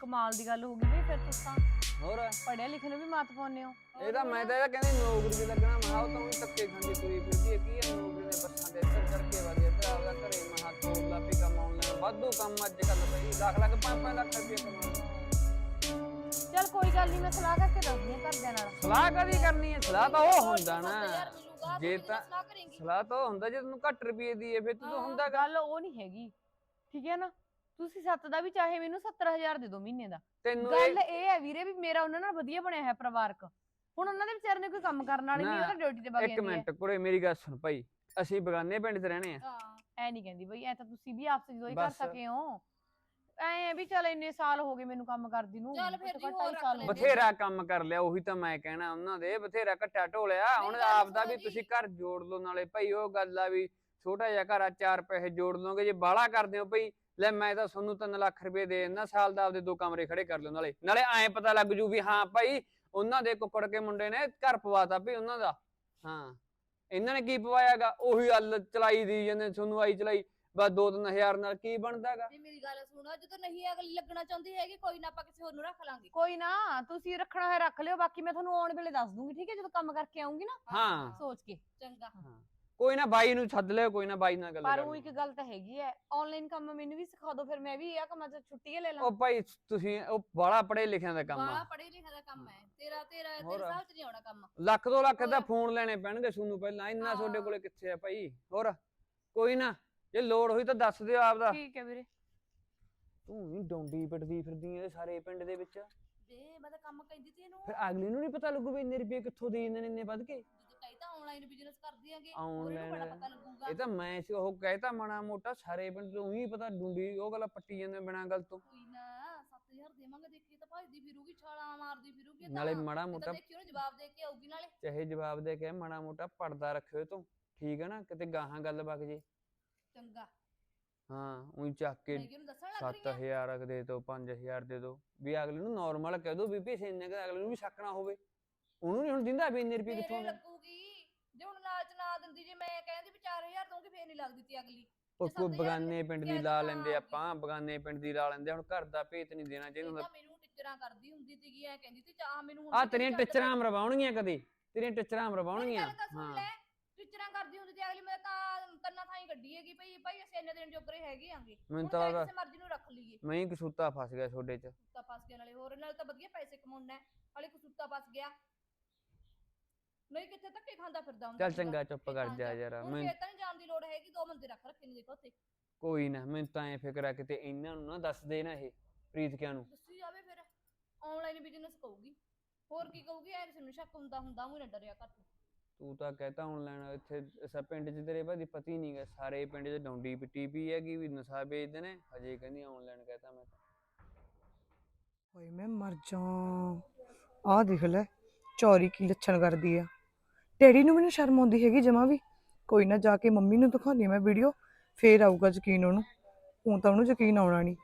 ਕਮਾਲ ਦੀ ਗੱਲ ਹੋ ਗਈ ਬਈ ਫਿਰ ਤੁਸੀਂ ਤਾਂ। ਹੋਰ? ਪੜਿਆ ਲਿਖੇ ਨੂੰ ਵੀ ਮਾਤ ਪਾਉਂਦੇ ਹੋ। ਇਹ ਤਾਂ ਮੈਂ ਤਾਂ ਕਹਿੰਦੀ ਨੌਕਰੀ ਤੇ ਲੱਗਣਾ ਮਹਾ ਉਹ ਤਾਂ ਉਹੀ ਧੱਕੇ ਖਾਂਦੀ ਤੁਰੀ ਫਿਰਦੀ ਹੈ ਕੀ ਹੈ ਨੌਕਰੀ ਦੇ ਬੱਸਾਂ ਦੇ ਇੱਧਰ ਚੜ ਕੇ ਵਾਦੀ ਇੱਧਰ ਆਪਦਾ ਘਰੇ ਮਹਾ ਤੋੜ ਲਾ ਵੀ ਕੰਮ ਆਨਲਾਈਨ ਵਾਧੂ ਕੰਮ ਅੱਜ ਕੱਲ ਬਈ ਲੱਖ ਲੱਖ ਪੰਜ ਪੰਜ ਲੱਖ ਰੁਪਏ ਕਮਾਉਂਦੇ ਚਲ ਕੋਈ ਗੱਲ ਨਹੀਂ ਮੈਂ ਸਲਾਹ ਕਰਕੇ ਦੱਸਦੀ ਹਾਂ ਘਰਦਿਆਂ ਨਾਲ। ਸਲਾਹ ਕਦੀ ਕਰਨੀ ਹੈ? ਸਲਾਹ ਤਾਂ ਉਹ ਹੁੰਦਾ ਨਾ। ਜੇ ਤਾਂ ਸਲਾਹ ਤਾਂ ਉਹ ਹੁੰਦਾ ਜੇ ਤੈਨੂੰ ਘੱਟ ਰੁਪਏ ਦੀ ਹੈ ਫਿਰ ਤੂੰ ਹੁੰਦਾ ਗਾ ਗੱਲ ਉਹ ਨਹੀਂ ਹੈਗੀ। ਠੀਕ ਹੈ ਨਾ? ਤੁਸੀਂ ਸੱਤ ਦਾ ਵੀ ਚਾਹੇ ਮੈਨੂੰ 70000 ਦੇ ਦਿਓ ਮਹੀਨੇ ਦਾ। ਤੈਨੂੰ ਗੱਲ ਇਹ ਹੈ ਵੀਰੇ ਵੀ ਮੇਰਾ ਉਹਨਾਂ ਨਾਲ ਵਧੀਆ ਬਣਿਆ ਹੈ ਪਰਿਵਾਰਕ। ਹੁਣ ਉਹਨਾਂ ਦੇ ਵਿਚਾਰੇ ਨੇ ਕੋਈ ਕੰਮ ਕਰਨ ਵਾਲੀ ਨਹੀਂ ਨਾ, ਉਹ ਤਾਂ ਡਿਊਟੀ ਤੇ ਵਗ ਇੱਕ ਮਿੰਟ ਕੁੜੇ ਮੇਰੀ ਗੱਲ ਸੁਣ ਭਾਈ। ਅਸੀਂ ਬਗਾਨੇ ਪਿੰਡ 'ਚ ਰਹਿਣੇ ਆ ਐ ਨਹੀਂ ਕਹਿੰਦੀ ਬਈ ਐ ਤਾਂ ਤੁਸੀਂ ਵੀ ਆਪਸ ਵਿੱਚ ਦੋਈ ਕਰ ਬਸ। ਸਕੇ ਹੋ। ਐ ਵੀ ਚਲ ਇੰਨੇ ਸਾਲ ਹੋ ਗਏ ਮੈਨੂੰ ਕੰਮ ਕਰਦੀ ਨੂੰ। ਚੱਲ ਫਿਰ ਘੱਟੋ ਜੀ ਘੱਟ ਹੋਰ ਢਾਈ ਰੱਖ ਸਾਲ ਹੋ ਗਏ। ਬਥੇਰਾ ਕੰਮ ਕਰ ਲਿਆ ਉਹੀ ਤਾਂ ਮੈਂ ਕਹਿਣਾ ਉਹਨਾਂ ਦੇ ਬਥੇਰਾ ਘੱਟਾ ਢੋਲਿਆ। ਹੁਣ ਗੱਲ ਆਪਦਾ ਵੀ ਸੁਣੋ ਜੀ। ਤੁਸੀਂ ਘਰ ਜੋੜ ਲਓ ਨਾਲੇ ਭਾਈ ਉਹ ਗੱਲ ਆ ਵੀ ਛੋਟਾ ਜਿਹਾ ਘਰ ਆ ਚਾਰ ਪੈਸੇ ਜੋੜ ਲਓਗੇ ਜੇ ਬਾਹਲਾ ਕਰਦੇ ਹੋ ਭਾਈ ਲੈ ਮੈਂ ਤਾਂ ਤੁਹਾਨੂੰ 3 ਲੱਖ ਰੁਪਏ ਦੇ ਦਿੰਦਾ ਸਾਲ ਦਾ ਆਪਦੇ ਦੋ ਕਮਰੇ ਖੜੇ ਕਰ ਲਿਓ ਨਾਲੇ। ਨਾਲੇ ਐਂ ਪਤਾ ਲੱਗ ਜੂ ਵੀ ਹਾਂ ਭਾਈ ਉਹਨਾਂ ਦੇ ਕੁੱਕੜ ਕੇ ਮੁੰਡੇ ਨੇ ਘਰ ਪਵਾਤਾ ਵੀ ਉਹਨਾਂ ਦਾ। ਹਾਂ। ਇਹਨਾਂ ਨੇ ਕੀ ਪਵਾਇਆਗਾ? ਉਹੀ ਹੱਲ ਚਲਾਈ ਦੀ ਜਾਂਦੇ ਤੁਹਾਨੂੰ ਆਈ ਚਲਾਈ। ਬਸ 2-3000 ਨਾਲ ਕੀ ਬਣਦਾਗਾ? ਨਹੀਂ ਮੇਰੀ ਗੱਲ ਸੁਣੋ ਜਦੋਂ ਨਹੀਂ ਅਗਲੀ ਲੱਗਣਾ ਚਾਹੁੰਦੀ ਹੈਗੀ ਕੋਈ ਨਾ ਆਪਾਂ ਕਿਸੇ ਹੋਰ ਨੂੰ ਰੱਖ ਲਾਂਗੇ। ਕੋਈ ਨਾ ਤੁਸੀਂ ਰੱਖਣਾ ਹੈ ਰੱਖ ਲਿਓ ਬਾਕੀ ਮੈਂ ਤੁਹਾਨੂੰ ਆਉਣ ਵੇਲੇ ਦੱਸ ਦੂੰਗੀ ਠੀਕ ਹੈ? ਜਦੋਂ ਕੰਮ ਕਰਕੇ ਆਉਂਗੀ ਨਾ ਹਾਂ। ਸੋਚ ਕੇ। ਚੰਗਾ। ਕੋਈ ਨਾ ਬਾਈ ਨੂੰ ਸੱਦ ਲਿਓ ਕੋਈ ਨਾ ਬਾਈ ਨਾਲ ਗੱਲ ਪਰ ਉਹ। ਇੱਕ ਗੱਲ ਤਾਂ ਹੈਗੀ ਹੈ ਆਨਲਾਈਨ ਕੰਮ ਮੈਨੂੰ ਵੀ ਸਿਖਾ ਦਿਓ ਫਿਰ ਮੈਂ ਵੀ ਇਹ ਕੰਮਾਂ 'ਚ ਛੁੱਟੀ ਲੈ ਲਾਂ। ਉਹ ਭਾਈ ਤੁਸੀਂ ਉਹ ਬਾਹਲਾ ਪੜੇ ਲਿਖਿਆਂ ਦਾ ਕੰਮ ਬਾਲਾ ਆ ਪੜੇ ਲਿਖੇ ਦਾ ਕੰਮ ਹੈ ਤੇਰਾ ਤੇਰਾ ਤੇਰੇ ਹੋਰ। ਹਿਸਾਬ ਚ ਨਹੀਂ ਆਉਣਾ ਕੰਮ। ਲੱਖ ਦੋ ਲੱਖ ਦਾ। ਫੋਨ ਲੈਣੇ ਪੈਣਗੇ ਤੁਹਾਨੂੰ ਪਹਿਲਾਂ ਇੰਨਾ ਤੁਹਾਡੇ। ਕੋਲੇ ਕਿੱਥੇ ਆ ਭਾਈ? ਹੋਰ ਕੋਈ ਨਾ ਜੇ ਲੋੜ ਹੋਈ ਤਾਂ ਦੱਸ ਦਿਓ ਆਪਦਾ। ਠੀਕ ਹੈ ਵੀਰੇ। ਤੂੰ ਵੀ ਡੌਂਡੀ ਪਿੱਟਦੀ ਫਿਰਦੀ ਐ ਸਾਰੇ ਪਿੰਡ ਦੇ ਵਿੱਚ। ਦੇ ਮੈਂ ਤਾਂ ਕੰਮ ਕਹਿੰਦੀ ਤੀ ਇਹਨੂੰ। ਫਿਰ ਅਗਲੀ ਨੂੰ ਨਹੀਂ ਪਤਾ ਲੱਗੂ ਵੀ ਇੰਨੇ ਰੁਪਏ ਕਿੱਥੋਂ ਦੇ ਦਿੰਦੇ ਨੇ ਇੰਨੇ ਵੱਧ ਕੇ? ਆਨਲਾਈਨ ਬਿਜ਼ਨਸ ਕਰਦੀ ਆਂਗੇ ਉਹਨੂੰ ਬੜਾ Online ਪਤਾ ਲੱਗੂਗਾ। ਇਹ ਤਾਂ ਮੈਂ ਸੀ ਉਹ ਕਹਿਤਾ ਮਾੜਾ ਮੋਟਾ ਸਾਰੇ ਪਿੰਡ ਤੋਂ ਉਹੀ ਪਤਾ ਡੁੰਡੀ ਉਹ ਗੱਲ ਪੱਟੀ ਜਾਂਦੇ ਬਿਨਾਂ ਗੱਲ ਤੋਂ। ਕੋਈ ਨਾ 7000 ਦੇਵਾਂਗੇ ਦੇਖੀ ਤਾਂ ਭੱਜਦੀ ਫਿਰੂਗੀ ਛਾਲਾਂ ਮਾਰਦੀ ਫਿਰੂਗੀ ਇਹ ਨਾਲੇ ਮਾੜਾ ਮੋਟਾ ਦੇਖੀ ਉਹਨੂੰ ਜਵਾਬ ਦੇ ਕੇ ਆਊਗੀ ਨਾਲੇ। ਚਾਹੇ ਜਵਾਬ ਦੇ ਕੇ ਮਾੜਾ ਮੋਟਾ ਪਰਦਾ ਰੱਖਿਓ ਤੂੰ ਠੀਕ ਹੈ ਨਾ? ਕਿਤੇ ਗਾਹਾਂ ਗੱਲ ਵਗ ਜੇ। ਚੰਗਾ। ਹਾਂ ਉਹੀ ਚੱਕ ਕੇ ਮੈਂ ਕਿ ਉਹਨੂੰ ਦੱਸਣ ਲੱਗ ਰਹੀ ਆ। 7000 ਰਖ ਦੇ ਦੋ 5000 ਦੇ ਦੋ ਵੀ ਅਗਲੇ ਨੂੰ ਨਾਰਮਲ ਕਹਿ ਦੋ ਵੀ ਪੈਸੇ ਇੰਨੇ ਕੁ ਅਗਲੇ ਨੂੰ ਵੀ ਸ਼ੱਕ ਨਾ ਹੋਵੇ। ਉਹਨੂੰ ਨਹੀਂ ਹੁਣ ਦਿੰਦਾ ਵੀ ਇੰਨੇ ਰੁਪਏ ਮੇਰੇ ਕਿੱਥੋਂ ਆਉਂਦੇ ਲੱਗੂਗੀ ਜੇ ਹੁਣ ਲਾਲਚ ਨਾ ਦਿੰਦੀ ਜੇ ਮੈਂ ਕਹਿੰਦੀ ਵੀ 4000 ਦਊਂਗੀ ਫੇਰ ਨਹੀਂ ਲੱਗਦੀ ਤੀ ਅਗਲੀ। ਉਹ ਕੋਈ ਬਗਾਨੇ ਪਿੰਡ ਦੀ ਲਾ ਲੈਂਦੇ ਆਪਾਂ ਬਗਾਨੇ ਪਿੰਡ ਦੀ ਲਾ ਲੈਂਦੇ ਹੁਣ ਘਰ ਦਾ ਭੇਤ ਨਹੀਂ ਦੇਣਾ ਚਾਹੀਦਾ ਹੁੰਦਾ। ਤਾਂ ਮੈਨੂੰ ਟਿਚਰਾਂ ਕਰਦੀ ਹੁੰਦੀ ਸੀਗੀ ਐ ਕਹਿੰਦੀ ਸੀ ਚਾਹ ਮੈਨੂੰ ਆ ਤੇਰੀਆਂ ਟਿਚਰਾਂ ਮਰਵਾਉਣਗੀਆਂ ਕਦੇ? ਤੇਰੀਆਂ ਟਿਚਰਾਂ ਮੇਰੀ ਮਰਵਾਉਣਗੀਆਂ ਤਾਂ ਹਾਂ। ਟਿਚਰਾਂ ਕਰਦੀ ਹੁੰਦੀ ਸੀ ਅਗਲੀ ਮੈਂ ਤਾਂ ਕੰਨਾਂ ਥਾਈ ਗੱਡੀ ਹੈਗੀ ਭਈ ਭਾਈ ਅਸੀਂ ਇੰਨੇ ਦਿਨ ਜੋਗਰੇ ਹੈਗੇ ਆਂਗੇ। ਮੈਨੂੰ ਤਾਂ ਕਿਸੇ ਮਰਜ਼ੀ ਨੂੰ ਰੱਖ ਲਈਏ। ਮੈਂ ਹੀ ਕਸੂਤਾ ਫਸ ਗਿਆ ਛੋਡੇ ਚ। ਕੁੱਤਾ ਫਸ ਗਿਆ ਨਾਲੇ ਹੋਰ ਨਾਲ ਤਾਂ ਵਧੀਆ ਪੈਸੇ ਕਮਾਉਣਾ ਹੈ। ਹਾਲੇ ਕਸੂਤਾ ਫਸ ਗਿਆ। ਨਹੀਂ ਕਿੱਥੇ ਧੱਕੇ ਖਾਂਦਾ ਫਿਰਦਾ ਹੁੰਦਾ ਚੱਲ ਸੀਗਾ ਚੰਗਾ ਚੁੱਪ ਕਰ ਜਾ। ਯਾਰ ਹੁਣ ਮੈਂ ਖੇਤਾਂ ਨਹੀਂ ਜਾਣ ਦੀ ਲੋੜ ਹੈਗੀ ਦੋ ਬੰਦੇ ਰੱਖ ਰੱਖੇ ਨੇ ਦੇਖੋ ਉੱਥੇ। ਕੋਈ ਨਾ ਮੈਨੂੰ ਤਾਂ ਐ ਫਿਕਰ ਆ ਕਿਤੇ ਇਹਨਾਂ ਨੂੰ ਨਾ ਦੱਸ ਦੇ ਨਾ ਇਹ ਪ੍ਰੀਤਕਿਆਂ ਨੂੰ। ਦੱਸੀ ਜਾਵੇ ਫਿਰ ਆਨਲਾਈਨ ਬਿਜ਼ਨਸ ਕਹੂਗੀ। ਹੋਰ ਕੀ ਕਹੂਗੀ ਐ ਕਿਸੇ ਨੂੰ ਸ਼ੱਕ ਹੁੰਦਾ ਹੁੰਦਾ ਮੂੰਹ ਨਾ ਡਰਿਆ ਕਰ ਤੂੰ। ਤੂੰ ਤਾਂ ਕਹਤਾ ਆਨਲਾਈਨ ਇੱਥੇ ਇਸ ਪਿੰਡ 'ਚ ਤੇਰੇ ਭਾਦੀ ਪਤੀ ਨਹੀਂ ਗਾ ਸਾਰੇ ਪਿੰਡ 'ਚ ਡੌਂਡੀ ਪਿੱਟੀ ਪਈ ਹੈਗੀ ਵੀ ਨਸ਼ਾ ਵੇਚਦੇ ਨੇ ਹਜੇ ਕਹਿੰਦੀ ਆਨਲਾਈਨ ਕਹਤਾ ਮੈਂ ਤਾਂ। ਓਏ ਮੈਂ ਮਰ ਜਾ ਆਹ ਦੇਖ ਲੈ ਚੋਰੀ ਕੀ ਲੱਛਣ ਕਰਦੀ ਆ। ਡੈਡੀ ਨੂੰ ਮੈਨੂੰ ਸ਼ਰਮ ਆਉਂਦੀ ਹੈਗੀ ਜਮਾ ਵੀ। ਕੋਈ ਨਾ ਜਾ ਕੇ ਮੰਮੀ ਨੂੰ ਦਿਖਾਉਂਦੀ ਹਾਂ ਮੈਂ ਵੀਡੀਓ ਫੇਰ ਆਊਗਾ ਯਕੀਨ ਉਹਨੂੰ। ਹੁਣ ਤਾਂ ਉਹਨੂੰ ਯਕੀਨ ਆਉਣਾ ਨਹੀਂ